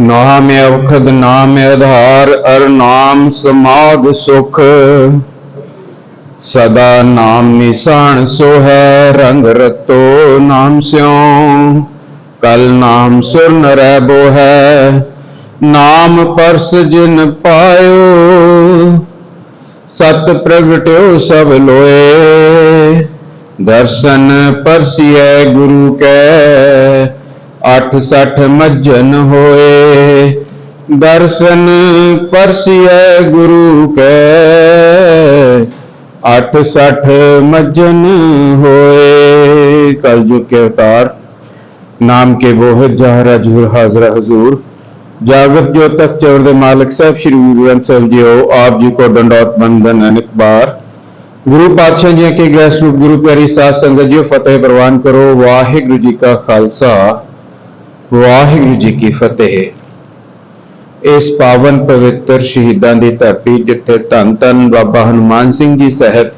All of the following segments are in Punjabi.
ਨਹਾ ਮੇ ਅਵਖਦ ਨਾਮ ਆਧਾਰ, ਅਰ ਨਾਮ ਸਮਾਗ ਸੁਖ। ਸਦਾ ਨਾਮ ਨਿਸ਼ਾਨ ਸੋ ਹੈ, ਰੰਗ ਰਤੋ ਨਾਮ ਸਿਉ। ਕਲ ਨਾਮ ਸੁਰ ਨ ਰਹਿਬੋ ਹੈ, ਨਾਮ ਪਰਸ ਜਿਨ ਪਾਇਓ। ਸਤ ਪ੍ਰਗਟਿਓ ਸਭ ਲੋਏ, ਦਰਸ਼ਨ ਪਰਸੀਐ ਗੁਰੂ ਕੈ। ਅੱਠ ਸੱਠ ਮੱਜਨ ਹੋਏ, ਦਰਸ਼ਨ ਪਰਸੀਐ ਗੁਰੂ ਕੈ। ਅੱਠ ਸੱਠ ਮੱਜਨ ਹੋਏ, ਕਲਯੁਗ ਕੇ ਅਵਤਾਰ, ਨਾਮ ਕੇ ਬੋਹਤ ਜਹਰ ਹਜੂਰ ਹਾਜ਼ਰ ਹਜ਼ੂਰ। ਜਾਗਤ ਜੋ ਤੱਕ ਚੌਰ ਦੇ ਮਾਲਕ ਸਾਹਿਬ, ਸ੍ਰੀ ਗੁਰੂ ਗ੍ਰੰਥ ਸਾਹਿਬ ਜੀਓ, ਆਪ ਜੀ ਕੋ ਦੰਡੋਤ ਬੰਦਨ ਅਨੇਕ ਬਾਰ। ਗੁਰੂ ਪਾਤਸ਼ਾਹ ਜੀ ਕੇ ਗ੍ਰਹਿ ਰੂਪ ਗੁਰੂ ਪਿਆਰੀ ਸਾਧ ਸੰਗਤ ਜੀ ਫਤਿਹ ਪ੍ਰਵਾਨ ਕਰੋ, ਵਾਹਿਗੁਰੂ ਜੀ ਕਾ ਖਾਲਸਾ। ਵਾਹਿਗੁਰੂ ਜੀ ਕੀ ਫਤਿਹ। ਇਸ ਪਾਵਨ ਪਵਿੱਤਰ ਸ਼ਹੀਦਾਂ ਦੀ ਧਰਤੀ ਜਿੱਥੇ ਧੰਨ ਧੰਨ ਬਾਬਾ ਹਨੂਮਾਨ ਸਿੰਘ ਜੀ ਸਹਿਤ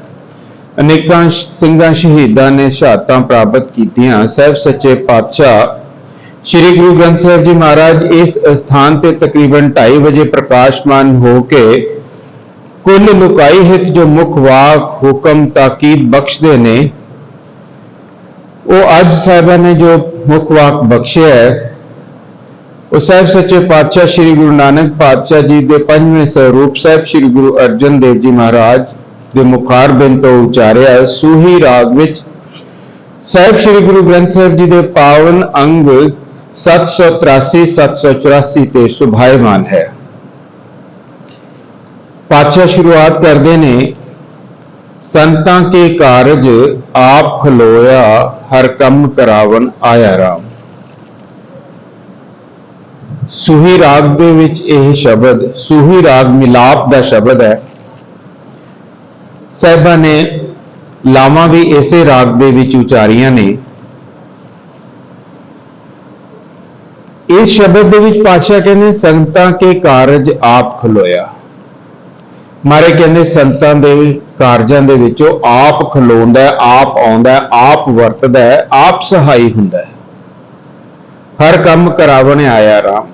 ਅਨੇਕਾਂ ਸ਼- ਸਿੰਘਾਂ ਸ਼ਹੀਦਾਂ ਨੇ ਸ਼ਹਾਦਤਾਂ ਪ੍ਰਾਪਤ ਕੀਤੀਆਂ, ਸਹਿਬ ਸੱਚੇ ਪਾਤਸ਼ਾਹ ਸ੍ਰੀ ਗੁਰੂ ਗ੍ਰੰਥ ਸਾਹਿਬ ਜੀ ਮਹਾਰਾਜ ਇਸ ਸਥਾਨ ਤੇ ਤਕਰੀਬਨ 2:30 ਵਜੇ ਪ੍ਰਕਾਸ਼ਮਾਨ ਹੋ ਕੇ ਕੁੱਲ ਲੁਕਾਈ ਹਿਤ ਜੋ ਮੁਖ ਵਾਕ, ਹੁਕਮ, ਤਾਕੀਦ ਬਖਸ਼ਦੇ ਨੇ, ਉਹ ਅੱਜ ਸਾਹਿਬਾਂ ਨੇ ਜੋ ਮੁੱਖ ਵਾਕ ਬਖਸ਼ਿਆ ਹੈ। ਉਹ ਸਾਹਿਬ ਸੱਚੇ ਪਾਤਸ਼ਾਹ ਸ੍ਰੀ ਗੁਰੂ ਨਾਨਕ ਪਾਤਸ਼ਾਹ ਜੀ ਦੇ ਪੰਜਵੇਂ ਸਰੂਪ ਸਾਹਿਬ ਸ੍ਰੀ ਗੁਰੂ ਅਰਜਨ ਦੇਵ ਜੀ ਮਹਾਰਾਜ ਦੇ ਮੁਖਾਰ ਬਿੰਦ ਤੋਂ ਉਚਾਰਿਆ ਸੂਹੀ ਰਾਗ ਵਿੱਚ ਸਾਹਿਬ ਸ੍ਰੀ ਗੁਰੂ ਗ੍ਰੰਥ ਸਾਹਿਬ ਜੀ ਦੇ ਪਾਵਨ ਅੰਗ 783 784 ਤੇ ਸੁਭਾਇਮਾਨ ਹੈ। ਪਾਤਸ਼ਾਹ ਸ਼ੁਰੂਆਤ ਕਰਦੇ ਨੇ, ਸੰਤਾਂ ਕੇ ਕਾਰਜ ਆਪ ਖਲੋਇਆ ਹਰ ਕੰਮ ਕਰਾਵਨ ਆਇਆ ਰਾਮ। ਸੂਹੀ ਰਾਗ ਦੇ ਵਿੱਚ ਇਹ ਸ਼ਬਦ, ਸੂਹੀ ਰਾਗ ਮਿਲਾਪ ਦਾ ਸ਼ਬਦ ਹੈ। ਸਾਹਿਬਾਂ ਨੇ ਲਾਵਾਂ ਵੀ ਇਸੇ ਰਾਗ ਦੇ ਵਿੱਚ ਉਚਾਰੀਆਂ ਨੇ। ਇਸ ਸ਼ਬਦ ਦੇ ਵਿੱਚ ਪਾਤਸ਼ਾਹ ਕਹਿੰਦੇ ਸੰਤਾਂ ਕੇ ਕਾਰਜ ਆਪ ਖਲੋਇਆ। ਮਾਰੇ ਕਹਿੰਦੇ ਸੰਤਾਂ ਦੇ ਕਾਰਜਾਂ ਦੇ ਵਿੱਚੋਂ ਆਪ ਖਲੋਂਦਾ ਹੈ, ਆਪ ਆਉਂਦਾ ਹੈ, ਆਪ ਵਰਤਦਾ ਹੈ, ਆਪ ਸਹਾਈ ਹੁੰਦਾ ਹੈ। ਹਰ ਕੰਮ ਕਰਾਵਣ ਆਇਆ ਰਾਮ।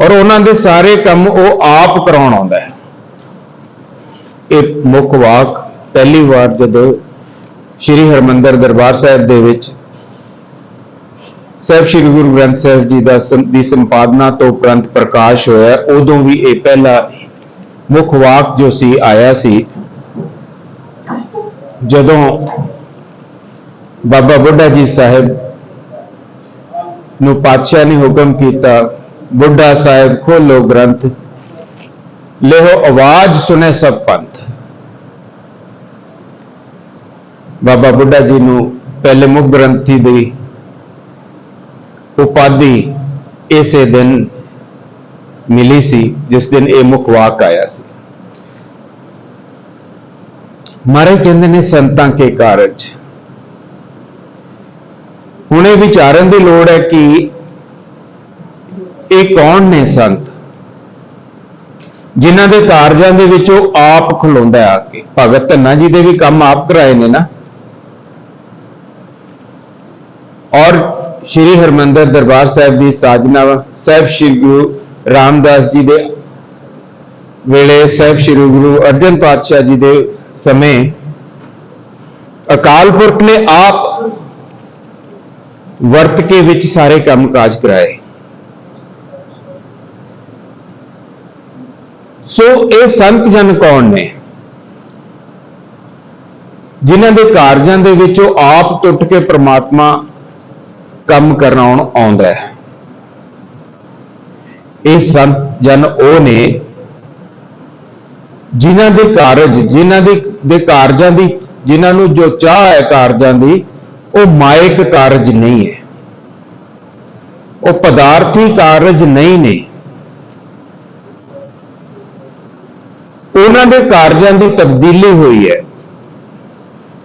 ਔਰ ਉਹਨਾਂ ਦੇ ਸਾਰੇ ਕੰਮ ਉਹ ਆਪ ਕਰਾਉਣ ਆਉਂਦਾ ਹੈ। ਇਹ ਮੁੱਖ ਵਾਕ ਪਹਿਲੀ ਵਾਰ ਜਦੋਂ ਸ੍ਰੀ ਹਰਮੰਦਰ ਦਰਬਾਰ ਸਾਹਿਬ ਦੇ ਵਿੱਚ ਸਾਹਿਬ ਸ੍ਰੀ ਗੁਰੂ ਗ੍ਰੰਥ ਸਾਹਿਬ ਜੀ ਦਾ ਦੀ ਸੰਪਾਦਨਾ ਤੋਂ ਉਪਰੰਤ ਪ੍ਰਕਾਸ਼ ਹੋਇਆ ਉਦੋਂ ਵੀ ਇਹ ਪਹਿਲਾ ਮੁੱਖ ਵਾਕ ਜੋ ਸੀ ਆਇਆ ਸੀ ਜਦੋਂ ਬਾਬਾ ਬੁੱਢਾ ਜੀ ਸਾਹਿਬ ਨੂੰ ਪਾਤਸ਼ਾਹ ਨੇ ਹੁਕਮ ਕੀਤਾ, ਬੁੱਢਾ ਸਾਹਿਬ ਖੋਲੋ ਗ੍ਰੰਥ ਲਿਓ ਆਵਾਜ਼ ਸੁਨੇ ਸਭ ਪੰਥ। ਬਾਬਾ ਬੁੱਢਾ ਜੀ ਨੂੰ ਪਹਿਲੇ ਮੁੱਖ ਗ੍ਰੰਥੀ ਦੀ ਉਪਾਧੀ ਇਸੇ ਦਿਨ ਮਿਲੀ ਸੀ, ਜਿਸ ਦਿਨ ਇਹ ਮੁੱਖ ਵਾਕ ਆਇਆ ਸੀ। ਮਾਰੇ ਕਹਿੰਦੇ ਨੇ ਸੰਤਾਂ ਕੇ ਕਾਰਜ। ਹੁਣ ਇਹ ਵਿਚਾਰਨ ਦੀ ਲੋੜ ਹੈ ਕਿ ਇਹ ਕੌਣ ਨੇ ਸੰਤ? ਜਿਨ੍ਹਾਂ ਦੇ ਕਾਰਜਾਂ ਦੇ ਵਿੱਚ ਉਹ ਆਪ ਖਲੋਂਦਾ ਆ ਕੇ। ਭਗਤ ਧੰਨਾ ਜੀ ਦੇ ਵੀ ਕੰਮ ਆਪ ਕਰਾਏ ਨੇ ਨਾ। ਔਰ ਸ਼੍ਰੀ ਹਰਮੰਦਰ ਦਰਬਾਰ ਸਾਹਿਬ ਦੀ ਸਾਜਨਾ ਸਾਹਿਬ ਸ਼੍ਰੀ ਗੁਰੂ ਰਾਮਦਾਸ ਜੀ ਦੇ ਵੇਲੇ ਸਾਹਿਬ ਸ਼੍ਰੀ ਗੁਰੂ ਅਰਜਨ ਪਾਤਸ਼ਾਹ ਜੀ ਦੇ ਸਮੇਂ ਅਕਾਲ ਪੁਰਖ ਨੇ ਆਪ ਵਰਤ ਕੇ ਵਿੱਚ ਸਾਰੇ ਕੰਮ ਕਾਜ ਕਰਾਏ। ਸੋ ਇਹ ਸੰਤ ਜਨ ਕੌਣ ਨੇ? ਜਿਨ੍ਹਾਂ ਦੇ ਕਾਰਜਾਂ ਦੇ ਵਿੱਚ ਉਹ ਆਪ ਟੁੱਟ ਕੇ ਪ੍ਰਮਾਤਮਾ ਕੰਮ ਕਰਾਉਣ ਆਉਂਦਾ ਹੈ। ਇਹ ਸੰਤ ਜਨ ਉਹ ਨੇ ਜਿਨ੍ਹਾਂ ਦੇ ਕਾਰਜ, ਜਿਨ੍ਹਾਂ ਦੇ ਦੇ ਕਾਰਜਾਂ ਦੀ, ਜਿਨ੍ਹਾਂ ਨੂੰ ਜੋ ਚਾਹ ਹੈ ਕਾਰਜਾਂ ਦੀ, ਉਹ ਮਾਇਕ ਕਾਰਜ ਨਹੀਂ ਹੈ। ਉਹ ਪਦਾਰਥੀ ਕਾਰਜ ਨਹੀਂ ਨੇ। ਉਹਨਾਂ ਦੇ ਕਾਰਜਾਂ ਦੀ ਤਬਦੀਲੀ ਹੋਈ ਹੈ।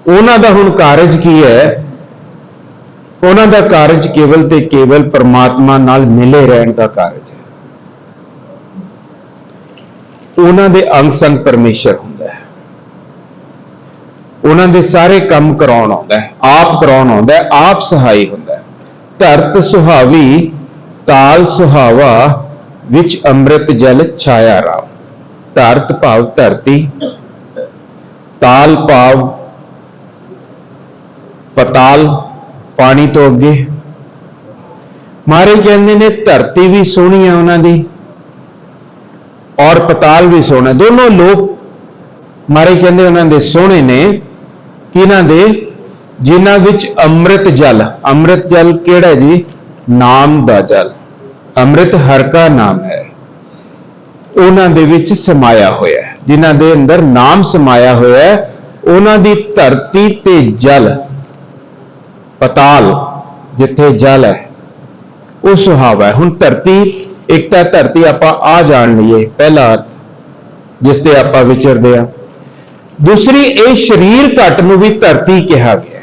ਉਹਨਾਂ ਦਾ ਹੁਣ ਕਾਰਜ ਕੀ ਹੈ? ਉਹਨਾਂ ਦਾ ਕਾਰਜ ਕੇਵਲ ਤੇ ਕੇਵਲ ਪਰਮਾਤਮਾ ਨਾਲ ਮਿਲੇ ਰਹਿਣ ਦਾ ਕਾਰਜ ਹੈ। ਉਹਨਾਂ ਦੇ ਅੰਗ ਸੰਗ ਪਰਮੇਸ਼ਰ ਹੁੰਦਾ ਹੈ। ਉਹਨਾਂ ਦੇ ਸਾਰੇ ਕੰਮ ਕਰਾਉਣ ਆਉਂਦਾ ਹੈ, ਆਪ ਕਰਾਉਣ ਆਉਂਦਾ ਹੈ, ਆਪ ਸਹਾਈ ਹੁੰਦਾ ਹੈ। ਧਰਤ ਸੁਹਾਵੀ, ਤਾਲ ਸੁਹਾਵਾ, ਵਿੱਚ ਅੰਮ੍ਰਿਤ ਜਲ ਛਾਇਆ ਰਾਮ ਧਰਤ ਭਾਵ ਧਰਤੀ, ਤਾਲ ਭਾਵ ਪਤਾਲ, ਪਾਣੀ ਤੋਂ ਅੱਗੇ। ਮਾਰੇ ਕਹਿੰਦੇ ਨੇ, ਧਰਤੀ ਵੀ ਸੋਹਣੀ ਆ ਉਹਨਾਂ ਦੀ, ਔਰ ਪਤਾਲ ਵੀ ਸੋਹਣਾ। ਦੋਨੋਂ ਲੋਕ ਮਾਰੇ ਕਹਿੰਦੇ ਉਹਨਾਂ ਦੇ ਸੋਹਣੇ ਨੇ ਕਿਹਨਾਂ ਦੇ? ਜਿਨ੍ਹਾਂ ਵਿੱਚ ਅੰਮ੍ਰਿਤ ਜਲ ਅੰਮ੍ਰਿਤ ਜਲ ਕਿਹੜਾ ਜੀ? ਨਾਮ ਦਾ ਜਲ। ਅੰਮ੍ਰਿਤ ਹਰ ਕਾ ਨਾਮ ਹੈ। ਉਹਨਾਂ ਦੇ ਵਿੱਚ ਸਮਾਇਆ ਹੋਇਆ ਹੈ। ਜਿਨ੍ਹਾਂ ਦੇ ਅੰਦਰ ਨਾਮ ਸਮਾਇਆ ਹੋਇਆ ਹੈ, ਉਹਨਾਂ ਦੀ ਧਰਤੀ ਤੇ ਜਲ, ਪਤਾਲ, ਜਿੱਥੇ ਜਲ ਹੈ, ਉਹ ਸੁਹਾਵਾ ਹੈ। ਹੁਣ ਧਰਤੀ, ਇੱਕ ਤਾਂ ਧਰਤੀ ਆਪਾਂ ਆ ਜਾਣ ਲਈਏ, ਪਹਿਲਾ ਅਰਥ, ਜਿਸ ਤੇ ਆਪਾਂ ਵਿਚਰਦੇ ਆ ਦੂਸਰੀ, ਇਹ ਸਰੀਰ ਘਟ ਨੂੰ ਵੀ ਧਰਤੀ ਕਿਹਾ ਗਿਆ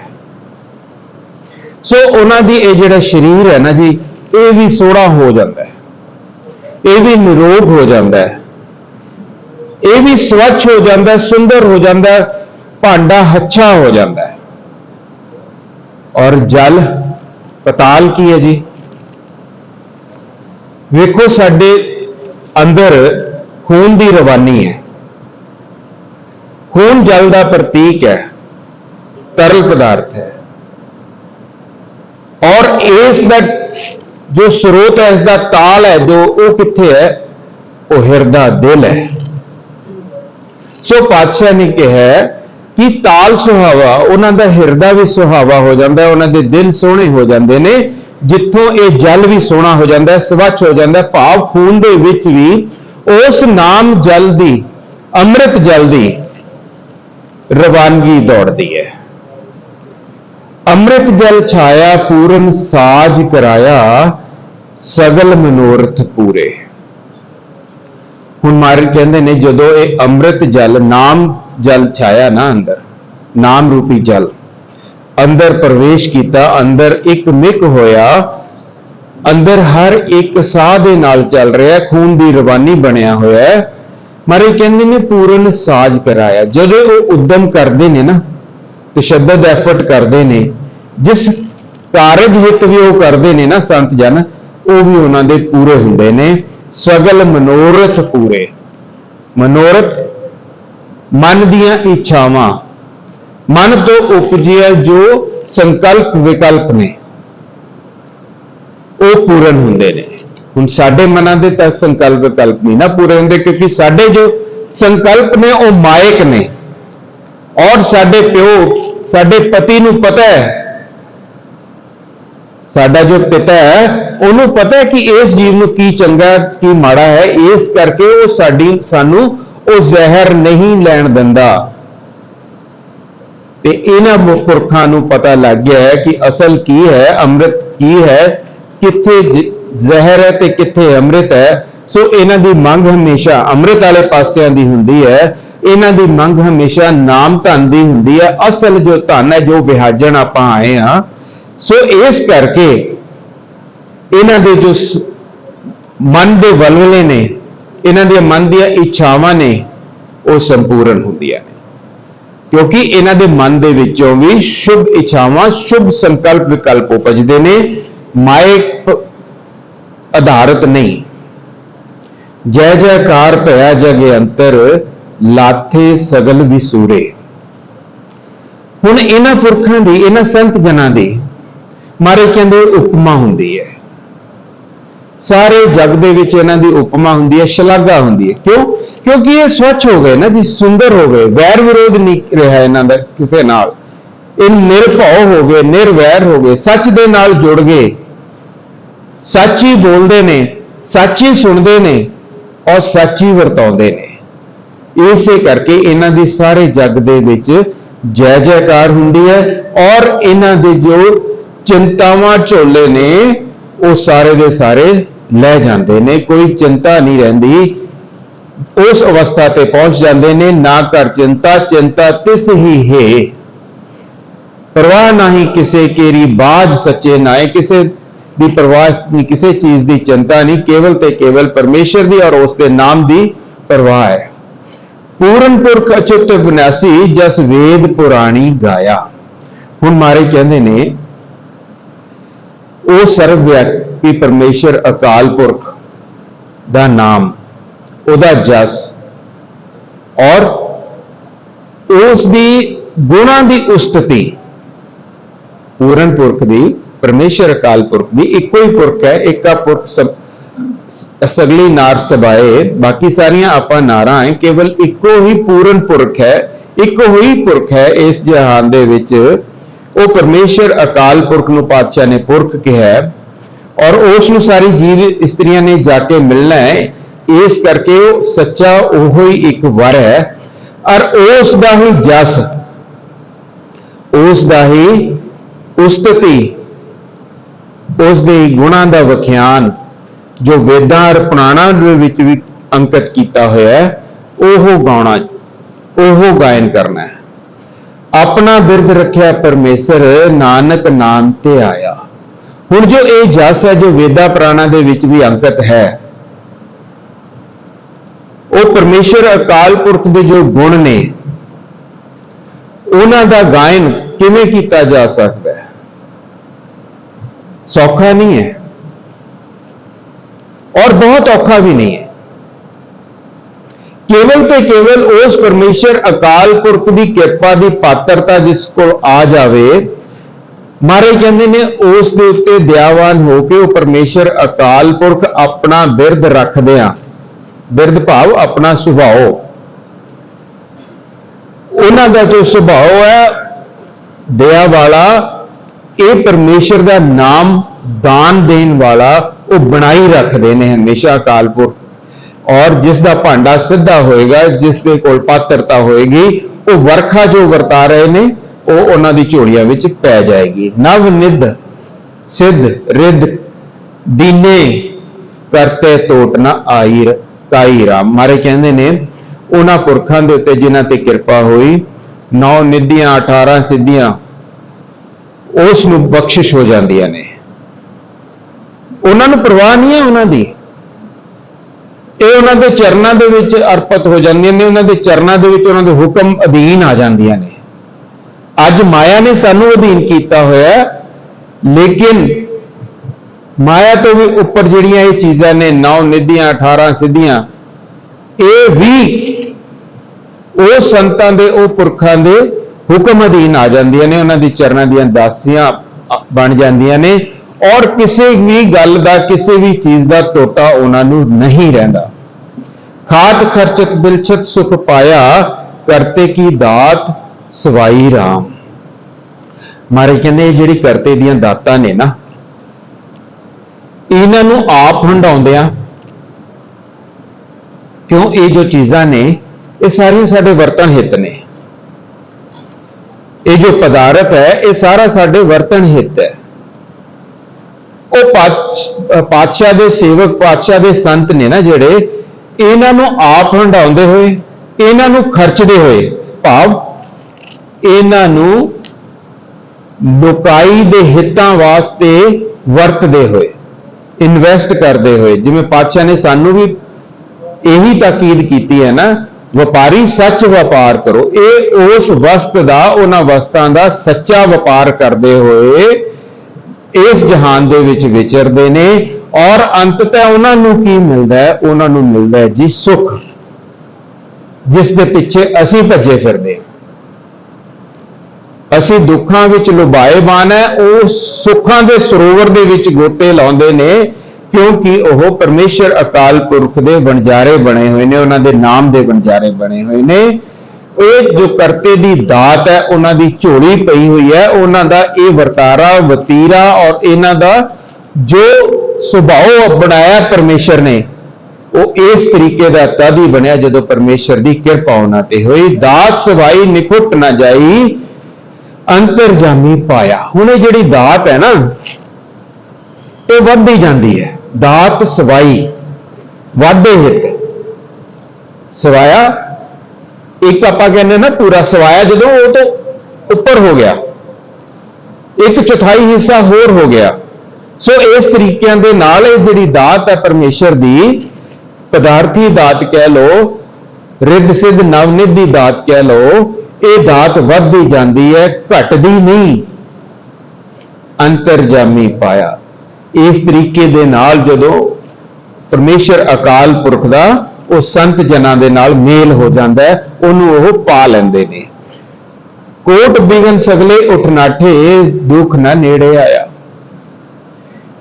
ਸੋ ਉਹਨਾਂ ਦੀ ਇਹ ਜਿਹੜਾ ਸਰੀਰ ਹੈ ਨਾ ਜੀ, ਇਹ ਵੀ ਸੋਹਣਾ ਹੋ ਜਾਂਦਾ ਹੈ। ਇਹ ਵੀ ਨਿਰੋਗ ਹੋ ਜਾਂਦਾ ਹੈ। ਇਹ ਵੀ ਸਵੱਛ ਹੋ ਜਾਂਦਾ ਹੈ, ਸੁੰਦਰ ਹੋ ਜਾਂਦਾ ਹੈ, ਭਾਂਡਾ ਹੱਛਾ ਹੋ ਜਾਂਦਾ ਹੈ। ਔਰ ਜਲ, ਪਤਾਲ ਕੀ ਹੈ ਜੀ? ਵੇਖੋ ਸਾਡੇ ਅੰਦਰ ਖੂਨ ਦੀ ਰਵਾਨੀ ਹੈ। ਖੂਨ ਜਲ ਦਾ ਪ੍ਰਤੀਕ ਹੈ, ਤਰਲ ਪਦਾਰਥ ਹੈ। ਔਰ ਇਸ ਦਾ ਜੋ ਸਰੋਤ ਹੈ, ਇਸ ਦਾ ਤਾਲ ਹੈ, ਜੋ ਉਹ ਕਿੱਥੇ ਹੈ? ਉਹ ਹਿਰਦਾ ਦਿਲ ਹੈ। ਸੋ ਪਾਤਸ਼ਾਹ ਨੇ ਕਿਹਾ ਕਿ ਤਾਲ ਸੁਹਾਵਾ, ਉਹਨਾਂ ਦਾ ਹਿਰਦਾ ਵੀ ਸੁਹਾਵਾ ਹੋ ਜਾਂਦਾ ਉਹਨਾਂ ਦੇ ਦਿਲ ਸੋਹਣੇ ਹੋ ਜਾਂਦੇ ਨੇ। ਜਿੱਥੋਂ ਇਹ ਜਲ ਵੀ ਸੋਹਣਾ ਹੋ ਜਾਂਦਾ ਸਵੱਛ ਹੋ ਜਾਂਦਾ ਭਾਵ ਖੂਨ ਦੇ ਵਿੱਚ ਵੀ ਉਸ ਨਾਮ ਜਲ ਦੀ, ਅੰਮ੍ਰਿਤ ਜਲ ਦੀ ਰਵਾਨਗੀ ਦੌੜਦੀ ਹੈ। ਅੰਮ੍ਰਿਤ ਜਲ ਛਾਇਆ, ਪੂਰਨ ਸਾਜ ਕਰਾਇਆ, ਸਗਲ ਮਨੋਰਥ ਪੂਰੇ। ਹੁਣ ਮਾਰ ਕਹਿੰਦੇ ਨੇ, ਜਦੋਂ ਇਹ ਅੰਮ੍ਰਿਤ ਜਲ, ਨਾਮ ਜਲ ਛਾਇਆ ਨਾ ਅੰਦਰ, ਨਾਮ ਰੂਪੀ ਜਲ, ਅੰਦਰ ਪ੍ਰਵੇਸ਼ ਕੀਤਾ, ਅੰਦਰ ਇੱਕ ਮਿਕ ਹੋਇਆ, ਅੰਦਰ ਹਰ ਇੱਕ ਸਾਹ ਦੇ ਨਾਲ ਚੱਲ ਰਿਹਾ, ਖੂਨ ਦੀ ਰਵਾਨੀ ਬਣਿਆ ਹੋਇਆ ਹੈ। ਮਾਰੇ ਕਹਿੰਦੇ ਨੇ ਪੂਰਨ ਸਾਜ ਕਰਾਇਆ। ਜਦੋਂ ਉਹ ਉਦਮ ਕਰਦੇ ਨੇ ਨਾ ਤਸ਼ੱਦਦ ਐਫਰਟ ਕਰਦੇ ਨੇ, ਜਿਸ ਕਾਰਜ ਹਿੱਤ ਵੀ ਉਹ ਕਰਦੇ ਨੇ ਨਾ ਸੰਤ ਜਨ, ਉਹ ਵੀ ਉਹਨਾਂ ਦੇ ਪੂਰੇ ਹੁੰਦੇ ਨੇ। ਸਗਲ ਮਨੋਰਥ ਪੂਰੇ। ਮਨੋਰਥ, ਮਨ ਦੀਆਂ ਇੱਛਾਵਾਂ। ਮਨ ਤੋਂ ਉਪਜਿਆ ਜੋ ਸੰਕਲਪ ਵਿਕਲਪ ਨੇ, ਉਹ ਪੂਰਨ ਹੁੰਦੇ ਨੇ। ਹੁਣ ਸਾਡੇ ਮਨਾਂ ਦੇ ਤੱਕ ਸੰਕਲਪ ਵਿਕਲਪ ਨਹੀਂ ਨਾ ਪੂਰੇ ਹੁੰਦੇ, ਕਿਉਂਕਿ ਸਾਡੇ ਜੋ ਸੰਕਲਪ ਨੇ ਉਹ ਮਾਇਕ ਨੇ। ਔਰ ਸਾਡੇ ਪਿਓ, ਸਾਡੇ ਪਤੀ ਨੂੰ ਪਤਾ ਹੈ। ਸਾਡਾ ਜੋ ਪਿਤਾ ਹੈ, ਉਹਨੂੰ ਪਤਾ ਹੈ ਕਿ ਇਸ ਜੀਵ ਨੂੰ ਕੀ ਚੰਗਾ, ਕੀ ਮਾੜਾ ਹੈ। ਇਸ ਕਰਕੇ ਉਹ ਸਾਡੀ, ਸਾਨੂੰ ਉਹ ਜ਼ਹਿਰ ਨਹੀਂ ਲੈਣ ਦਿੰਦਾ। ਤੇ ਇਹਨਾਂ ਪੁਰਖਾਂ ਨੂੰ ਪਤਾ ਲੱਗ ਗਿਆ ਹੈ ਕਿ ਅਸਲ ਕੀ ਹੈ, ਅੰਮ੍ਰਿਤ ਕੀ ਹੈ, ਕਿੱਥੇ ਜ਼ਹਿਰ ਹੈ ਤੇ ਕਿੱਥੇ ਅੰਮ੍ਰਿਤ ਹੈ? ਸੋ ਇਹਨਾਂ ਦੀ ਮੰਗ ਹਮੇਸ਼ਾ ਅੰਮ੍ਰਿਤ ਵਾਲੇ ਪਾਸਿਆਂ ਦੀ ਹੁੰਦੀ ਹੈ। ਇਹਨਾਂ ਦੀ ਮੰਗ ਹਮੇਸ਼ਾ ਨਾਮ ਧਨ ਦੀ ਹੁੰਦੀ ਹੈ। ਅਸਲ ਜੋ ਧਨ ਹੈ, ਜੋ ਵਿਹਾਜਣ ਆਪਾਂ ਆਏ ਆ ਸੋ ਇਸ ਕਰਕੇ ਇਹਨਾਂ ਦੇ ਜੋ ਮਨ ਦੇ ਵਲਵਲੇ ਨੇ, ਇਹਨਾਂ ਦੇ ਮਨ ਦੀਆਂ ਇੱਛਾਵਾਂ ਨੇ, ਉਹ ਸੰਪੂਰਨ ਹੁੰਦੀਆਂ ਨੇ। ਕਿਉਂਕਿ ਇਹਨਾਂ ਦੇ ਮਨ ਦੇ ਵਿੱਚੋਂ ਵੀ ਸ਼ੁਭ ਇੱਛਾਵਾਂ, ਸ਼ੁਭ ਸੰਕਲਪ ਵਿਕਲਪ ਉਪਜਦੇ ਨੇ। ਮਾਇਕ ਆਧਾਰਿਤ ਨਹੀਂ। ਜੈ ਜੈਕਾਰ ਭਇਆ ਜਗ ਅੰਤਰ, ਲਾਥੇ ਸਗਲ ਵਿਸੂਰੇ ਹੁਣ ਇਹਨਾਂ ਪੁਰਖਾਂ ਦੀ, ਇਹਨਾਂ ਸੰਤ ਜਨਾਂ ਦੀ ਮਾਰੇ ਕਹਿੰਦੇ ਉਪਮਾ ਹੁੰਦੀ ਹੈ। ਸਾਰੇ ਜਗ ਦੇ ਵਿੱਚ ਇਹਨਾਂ ਦੀ ਉਪਮਾ ਹੁੰਦੀ ਹੈ, ਸ਼ਲਾਘਾ ਹੁੰਦੀ ਹੈ। ਕਿਉਂ? ਕਿਉਂਕਿ ਇਹ ਸਵੱਛ ਹੋ ਗਏ ਨਾ ਜੀ, ਸੁੰਦਰ ਹੋ ਗਏ। ਵੈਰ ਵਿਰੋਧ ਨਹੀਂ ਰਿਹਾ ਇਹਨਾਂ ਦਾ ਕਿਸੇ ਨਾਲ। ਇਹ ਨਿਰਭਉ ਹੋ ਗਏ, ਨਿਰਵੈਰ ਹੋ ਗਏ, ਸੱਚ ਦੇ ਨਾਲ ਜੁੜ ਗਏ। ਸੱਚ ਹੀ ਬੋਲਦੇ ਨੇ, ਸੱਚ ਹੀ ਸੁਣਦੇ ਨੇ ਔਰ ਸੱਚ ਹੀ ਵਰਤਾਉਂਦੇ ਨੇ। ਇਸੇ ਕਰਕੇ ਇਹਨਾਂ ਦੀ ਸਾਰੇ ਜਗ ਦੇ ਵਿੱਚ ਜੈ ਜੈਕਾਰ ਹੁੰਦੀ ਹੈ ਔਰ ਇਹਨਾਂ ਦੇ ਜੋ ਚਿੰਤਾਵਾਂ ਝੋਲੇ ਨੇ, ਉਹ ਸਾਰੇ ਦੇ ਸਾਰੇ ਲੈ ਜਾਂਦੇ ਨੇ। ਕੋਈ ਚਿੰਤਾ ਨਹੀਂ ਰਹਿੰਦੀ। ਉਸ ਅਵਸਥਾ ਤੇ ਪਹੁੰਚ ਜਾਂਦੇ ਨੇ, ਨਾ ਕਰ ਚਿੰਤਾ ਚਿੰਤਾ ਤਿਸ ਹੀ ਹੈ। ਪਰਵਾਹ ਨਹੀਂ ਕਿਸੇ ਕੇਰੀ ਬਾਜ ਸੱਚੇ ਨਾਏ, ਕਿਸੇ ਦੀ ਪਰਵਾਹ ਨਹੀਂ, ਕਿਸੇ ਚੀਜ਼ ਦੀ ਚਿੰਤਾ ਨਹੀਂ, ਕੇਵਲ ਤੇ ਕੇਵਲ ਪਰਮੇਸ਼ਰ ਦੀ ਔਰ ਉਸ ਦੇ ਨਾਮ ਦੀ ਪਰਵਾਹ ਹੈ। ਪੂਰਨ ਪੁਰਖ ਅਚੁੱਤ ਵਿਨਾਸੀ ਜਸ ਵੇਦ ਪੁਰਾਣੀ ਗਾਇਆ। ਹੁਣ ਮਾਰੇ ਕਹਿੰਦੇ ਨੇ, ਉਹ ਸਰਵ ਵਿਆਪੀ ਪਰਮੇਸ਼ਰ ਅਕਾਲ ਪੁਰਖ ਦਾ ਨਾਮ, ਉਹਦਾ ਜਸ ਔਰ ਉਸ ਦੀ ਗੁਣਾਂ ਦੀ ਉਸਤਤੀ, ਪੂਰਨ ਪੁਰਖ ਦੀ ਪਰਮੇਸ਼ਰ ਅਕਾਲ ਪੁਰਖ ਦੀ ਇੱਕੋ ਹੀ ਪੁਰਖ ਹੈ, ਇੱਕਾ ਪੁਰਖ ਸਗਲੀ ਨਾਰ ਸਬਾਏ, ਬਾਕੀ ਸਾਰੀਆਂ ਆਪਾਂ ਨਾਰਾਂ ਹੈ, ਕੇਵਲ ਇੱਕੋ ਹੀ ਪੂਰਨ ਪੁਰਖ ਹੈ, ਇੱਕੋ ਹੀ ਪੁਰਖ ਹੈ ਇਸ ਜਹਾਨ ਦੇ ਵਿੱਚ। ਉਹ ਪਰਮੇਸ਼ਰ ਅਕਾਲ ਪੁਰਖ ਨੂੰ ਪਾਤਸ਼ਾਹ ਨੇ ਪੁਰਖ ਕਿਹਾ ਔਰ ਉਸ ਨੂੰ ਸਾਰੀ ਜੀਵ ਇਸਤਰੀਆਂ ਨੇ ਜਾ ਕੇ ਮਿਲਣਾ ਹੈ। ਇਸ ਕਰਕੇ ਉਹ ਸੱਚਾ ਉਹੋ ਹੀ ਇੱਕ ਵਰ ਹੈ ਔਰ ਉਸ ਦਾ ਹੀ ਜਸ, ਉਸ ਦਾ ਹੀ ਉਸਤਤੀ ਉਸ ਦੇ ਗੁਣਾਂ ਦਾ ਵਿਖਿਆਨ ਜੋ ਵੇਦਾਂ ਔਰ ਪੁਰਾਣਾਂ ਦੇ ਵਿੱਚ ਵੀ ਅੰਕਿਤ ਕੀਤਾ ਹੋਇਆ ਹੈ, ਉਹ ਗਾਉਣਾ, ਉਹ ਗਾਇਨ ਕਰਨਾ ਹੈ। ਆਪਣਾ ਬਿਰਧ ਰੱਖਿਆ ਪਰਮੇਸ਼ਰ, ਨਾਨਕ ਨਾਮ ਤੇ ਆਇਆ। ਹੁਣ ਜੋ ਇਹ ਜਸ ਹੈ, ਜੋ ਵੇਦਾਂ ਪੁਰਾਣਾਂ ਦੇ ਵਿੱਚ ਵੀ ਅੰਕਿਤ ਹੈ, ਉਹ ਪਰਮੇਸ਼ਰ ਅਕਾਲ ਪੁਰਖ ਦੇ ਜੋ ਗੁਣ ਨੇ, ਉਹਨਾਂ ਦਾ ਗਾਇਨ ਕਿਵੇਂ ਕੀਤਾ ਜਾ ਸਕਦਾ ਹੈ ਸੌਖਾ ਨਹੀਂ ਹੈ ਔਰ ਬਹੁਤ ਔਖਾ ਵੀ ਨਹੀਂ ਹੈ। ਕੇਵਲ ਤੇ ਕੇਵਲ ਉਸ ਪਰਮੇਸ਼ਰ ਅਕਾਲ ਪੁਰਖ ਦੀ ਕਿਰਪਾ ਦੀ ਪਾਤਰਤਾ ਜਿਸ ਕੋਲ ਆ ਜਾਵੇ ਮਾਰੇ ਕਹਿੰਦੇ ਨੇ, ਉਸ ਦੇ ਉੱਤੇ ਦਿਆਵਾਨ ਹੋ ਕੇ ਉਹ ਪਰਮੇਸ਼ਰ ਅਕਾਲ ਪੁਰਖ ਆਪਣਾ ਬਿਰਧ ਰੱਖਦੇ ਰੱਖਦਿਆਂ ਬਿਰਧ ਭਾਵ ਆਪਣਾ ਸੁਭਾਅ। ਉਹਨਾਂ ਦਾ ਜੋ ਸੁਭਾਅ ਹੈ ਦਇਆ ਵਾਲਾ ਇਹ ਪਰਮੇਸ਼ਰ ਦਾ ਨਾਮ ਦਾਨ ਦੇਣ ਵਾਲਾ ਉਹ ਬਣਾਈ ਰੱਖਦੇ ਨੇ ਹਮੇਸ਼ਾ ਅਕਾਲ ਪੁਰਖ ਔਰ ਜਿਸ ਦਾ ਭਾਂਡਾ ਸਿੱਧਾ ਹੋਏਗਾ, ਜਿਸ ਦੇ ਕੋਲ ਪਾਤਰਤਾ ਹੋਏਗੀ, ਉਹ ਵਰਖਾ ਜੋ ਵਰਤਾ ਰਹੇ ਨੇ, ਉਹ ਉਹਨਾਂ ਦੀ ਝੋਲੀਆਂ ਵਿੱਚ ਪੈ ਜਾਏਗੀ। ਨਵ ਨਿੱਧ, ਸਿੱਧ, ਰਿੱਧ, ਦੀਨੇ ਕਰਤੇ ਟੋਟ ਨਾ ਆਈਰ ਤਾਈਰਾ ਮਾਰੇ ਕਹਿੰਦੇ ਨੇ, ਉਹਨਾਂ ਪੁਰਖਾਂ ਦੇ ਉੱਤੇ ਜਿਨ੍ਹਾਂ ਤੇ ਕਿਰਪਾ ਹੋਈ, ਨੌ ਨਿਧੀਆਂ 18 ਸਿੱਧੀਆਂ ਉਸ ਨੂੰ ਬਖਸ਼ਿਸ਼ ਹੋ ਜਾਂਦੀਆਂ ਨੇ। ਉਹਨਾਂ ਨੂੰ ਪਰਵਾਹ ਨਹੀਂ ਹੈ ਉਹਨਾਂ ਦੀ। ਇਹ ਉਹਨਾਂ ਦੇ ਚਰਨਾਂ ਦੇ ਵਿੱਚ ਅਰਪਿਤ ਹੋ ਜਾਂਦੀਆਂ ਨੇ, ਉਹਨਾਂ ਦੇ ਚਰਨਾਂ ਦੇ ਵਿੱਚ ਉਹਨਾਂ ਦੇ ਹੁਕਮ ਅਧੀਨ ਆ ਜਾਂਦੀਆਂ ਨੇ। ਅੱਜ ਮਾਇਆ ਨੇ ਸਾਨੂੰ ਅਧੀਨ ਕੀਤਾ ਹੋਇਆ ਲੇਕਿਨ ਮਾਇਆ ਤੋਂ ਵੀ ਉੱਪਰ ਜਿਹੜੀਆਂ ਇਹ ਚੀਜ਼ਾਂ ਨੇ, ਨੌ ਨਿਧੀਆਂ 18 ਸਿੱਧੀਆਂ, ਇਹ ਵੀ ਉਹ ਸੰਤਾਂ ਦੇ, ਉਹ ਪੁਰਖਾਂ ਦੇ ਹੁਕਮ ਅਧੀਨ ਆ ਜਾਂਦੀਆਂ ਨੇ, ਉਹਨਾਂ ਦੀ ਚਰਨਾਂ ਦੀਆਂ ਦਾਸੀਆਂ ਬਣ ਜਾਂਦੀਆਂ ਨੇ ਔਰ ਕਿਸੇ ਵੀ ਗੱਲ ਦਾ, ਕਿਸੇ ਵੀ ਚੀਜ਼ ਦਾ ਟੋਟਾ ਉਹਨਾਂ ਨੂੰ ਨਹੀਂ ਰਹਿੰਦਾ। ਖਾਤ ਖਰਚਤ ਬਿਲਛਤ ਸੁਖ ਪਾਇਆ, ਕਰਤੇ ਕੀ ਦਾਤ ਸਵਾਈ RAM ਮਾਰੇ ਕਹਿੰਦੇ ਇਹ ਜਿਹੜੀ ਕਰਤੇ ਦੀਆਂ ਦਾਤਾਂ ਨੇ ਨਾ, ਇਹਨਾਂ ਨੂੰ ਆਪ ਹੰਡਾਉਂਦਿਆਂ ਕਿਉਂ? ਇਹ ਜੋ ਚੀਜ਼ਾਂ ਨੇ, ਇਹ ਸਾਰੀਆਂ ਸਾਡੇ ਵਰਤਨ ਹਿੱਤ ਨੇ। ਇਹ ਜੋ ਪਦਾਰਥ ਹੈ, ਇਹ ਸਾਰਾ ਸਾਡੇ ਵਰਤਨ ਹਿੱਤ ਹੈ। ਉਹ ਪਾਤਸ਼- ਪਾਤਸ਼ਾਹ ਦੇ ਸੇਵਕ, ਪਾਤਸ਼ਾਹ ਦੇ ਸੰਤ ਨੇ ਨਾ ਜਿਹੜੇ, ਇਹਨਾਂ ਨੂੰ ਆਪ ਹੰਡਾਉਂਦੇ ਹੋਏ, ਇਹਨਾਂ ਨੂੰ ਖਰਚਦੇ ਹੋਏ, ਭਾਵ ਇਹਨਾਂ ਨੂੰ ਲੋਕਾਈ ਦੇ ਹਿੱਤਾਂ ਵਾਸਤੇ ਵਰਤਦੇ ਹੋਏ ਇਨਵੈਸਟ ਕਰਦੇ ਹੋਏ। ਜਿਵੇਂ ਪਾਤਸ਼ਾਹ ਨੇ ਸਾਨੂੰ ਵੀ ਇਹੀ ਤਾਕੀਦ ਕੀਤੀ ਹੈ ਨਾ ਵਪਾਰੀ ਸੱਚ ਵਪਾਰ ਕਰੋ ਇਹ ਉਸ ਵਸਤ ਦਾ, ਉਹਨਾਂ ਵਸਤਾਂ ਦਾ ਸੱਚਾ ਵਪਾਰ ਕਰਦੇ ਹੋਏ ਇਸ ਜਹਾਨ ਦੇ ਵਿੱਚ ਵਿਚਰਦੇ ਨੇ ਔਰ ਅੰਤ ਅੰਤਤः ਉਹਨਾਂ ਨੂੰ ਕੀ ਮਿਲਦਾ ਹੈ ਉਹਨਾਂ ਨੂੰ ਮਿਲਦਾ ਹੈ ਜੀ ਸੁਖ, ਜਿਸ ਦੇ ਪਿੱਛੇ ਅਸੀਂ ਭੱਜੇ ਫਿਰਦੇ ਹਾਂ। ਅਸੀਂ ਦੁੱਖਾਂ ਵਿੱਚ ਲੁਭਾਏ ਹੈ, ਉਹ ਸੁੱਖਾਂ ਦੇ ਸਰੋਵਰ ਦੇ ਵਿੱਚ ਗੋਤੇ ਲਾਉਂਦੇ ਨੇ ਕਿਉਂਕਿ ਉਹ ਪਰਮੇਸ਼ਰ ਅਕਾਲ ਪੁਰਖ ਦੇ ਵਣਜਾਰੇ ਬਣੇ ਹੋਏ ਨੇ, ਉਹਨਾਂ ਦੇ ਨਾਮ ਦੇ ਵਣਜਾਰੇ ਬਣੇ ਹੋਏ ਨੇ। ਇਹ ਜੋ ਕਰਤੇ ਦੀ ਦਾਤ ਹੈ, ਉਹਨਾਂ ਦੀ ਝੋਲੀ ਪਈ ਹੋਈ ਹੈ, ਉਹਨਾਂ ਦਾ ਇਹ ਵਰਤਾਰਾ, ਵਤੀਰਾ ਔਰ ਇਹਨਾਂ ਦਾ ਜੋ ਸੁਭਾਅ ਬਣਾਇਆ ਪਰਮੇਸ਼ਰ ਨੇ, ਉਹ ਇਸ ਤਰੀਕੇ ਦਾ ਤਦ ਹੀ ਬਣਿਆ ਜਦੋਂ ਪਰਮੇਸ਼ਰ ਦੀ ਕਿਰਪਾ ਉਹਨਾਂ ਤੇ ਹੋਈ। ਦਾਤ ਸਵਾਈ, ਨਿਕੁੱਟ ਨਾ ਜਾਈ, ਅੰਤਰਜਾਮੀ ਪਾਇਆ। ਹੁਣ ਇਹ ਜਿਹੜੀ ਦਾਤ ਹੈ ਨਾ ਇਹ ਵੱਧਦੀ ਜਾਂਦੀ ਹੈ। ਦਾਤ ਸਵਾਈ, ਵਾਧੇ ਹਿੱਤ। ਸਵਾਇਆ, ਇੱਕ ਆਪਾਂ ਕਹਿੰਦੇ ਨਾ ਪੂਰਾ ਸਵਾਇਆ, ਜਦੋਂ ਉਹ ਤੋਂ ਉੱਪਰ ਹੋ ਗਿਆ, ਇੱਕ ਚੌਥਾਈ ਹਿੱਸਾ ਹੋਰ ਹੋ ਗਿਆ। ਸੋ ਇਸ ਤਰੀਕਿਆਂ ਦੇ ਨਾਲ ਇਹ ਜਿਹੜੀ ਦਾਤ ਹੈ ਪਰਮੇਸ਼ਰ ਦੀ, ਪਦਾਰਥੀ ਦਾਤ ਕਹਿ ਲੋ ਰਿੱਧ ਸਿੱਧ ਨਵਨਿਧ ਦੀ ਦਾਤ ਕਹਿ ਲੋ ਇਹ ਦਾਤ ਵੱਧਦੀ ਜਾਂਦੀ ਹੈ, ਘਟਦੀ ਨਹੀਂ। ਅੰਤਰਜਾਮੀ ਪਾਇਆ। ਇਸ ਤਰੀਕੇ ਦੇ ਨਾਲ ਜਦੋਂ ਪਰਮੇਸ਼ਰ ਅਕਾਲ ਪੁਰਖ ਦਾ, ਉਹ ਸੰਤ ਜਨਾਂ ਦੇ ਨਾਲ ਮੇਲ ਹੋ ਜਾਂਦਾ ਹੈ, ਉਹਨੂੰ ਉਹ ਪਾ ਲੈਂਦੇ ਨੇ। ਕੋਟ ਬਿਗਨ ਸਗਲੇ ਉਠਨਾਠੇ, ਦੁੱਖ ਨਾ ਨੇੜੇ ਆਇਆ।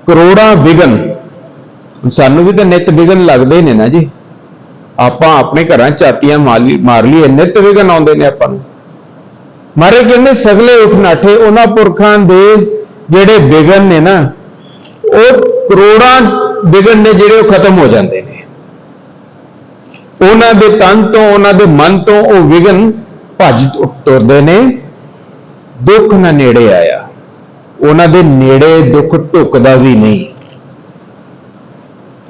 ਕਰੋੜਾਂ ਬਿਗਨ, ਸਾਨੂੰ ਵੀ ਤਾਂ ਨਿਤ ਬਿਗਨ ਲੱਗਦੇ ਨੇ ਨਾ ਜੀ। ਆਪਾਂ ਆਪਣੇ ਘਰਾਂ ਝਾਤੀਆਂ ਮਾਰ ਲਈ, ਮਾਰ ਲਈਏ, ਨਿਤ ਵਿਗਨ ਆਉਂਦੇ ਨੇ ਆਪਾਂ ਨੂੰ। ਮਾਰੇ ਕਹਿੰਦੇ, ਸਗਲੇ ਉਠਨਾਠੇ, ਉਹਨਾਂ ਪੁਰਖਾਂ ਦੇ ਜਿਹੜੇ ਬਿਗਨ ਨੇ ਨਾ ਉਹ ਕਰੋੜਾਂ ਬਿਗਨ ਨੇ ਜਿਹੜੇ ਉਹ ਖਤਮ ਹੋ ਜਾਂਦੇ ਨੇ। ਉਹਨਾਂ ਦੇ ਤਨ ਤੋਂ, ਉਹਨਾਂ ਦੇ ਮਨ ਤੋਂ ਉਹ ਵਿਗਨ ਭੱਜ ਤੁਰਦੇ ਨੇ। ਦੁੱਖ ਨਾ ਨੇੜੇ ਆਇਆ। ਉਹਨਾਂ ਦੇ ਨੇੜੇ ਦੁੱਖ ਢੁਕਦਾ ਵੀ ਨਹੀਂ।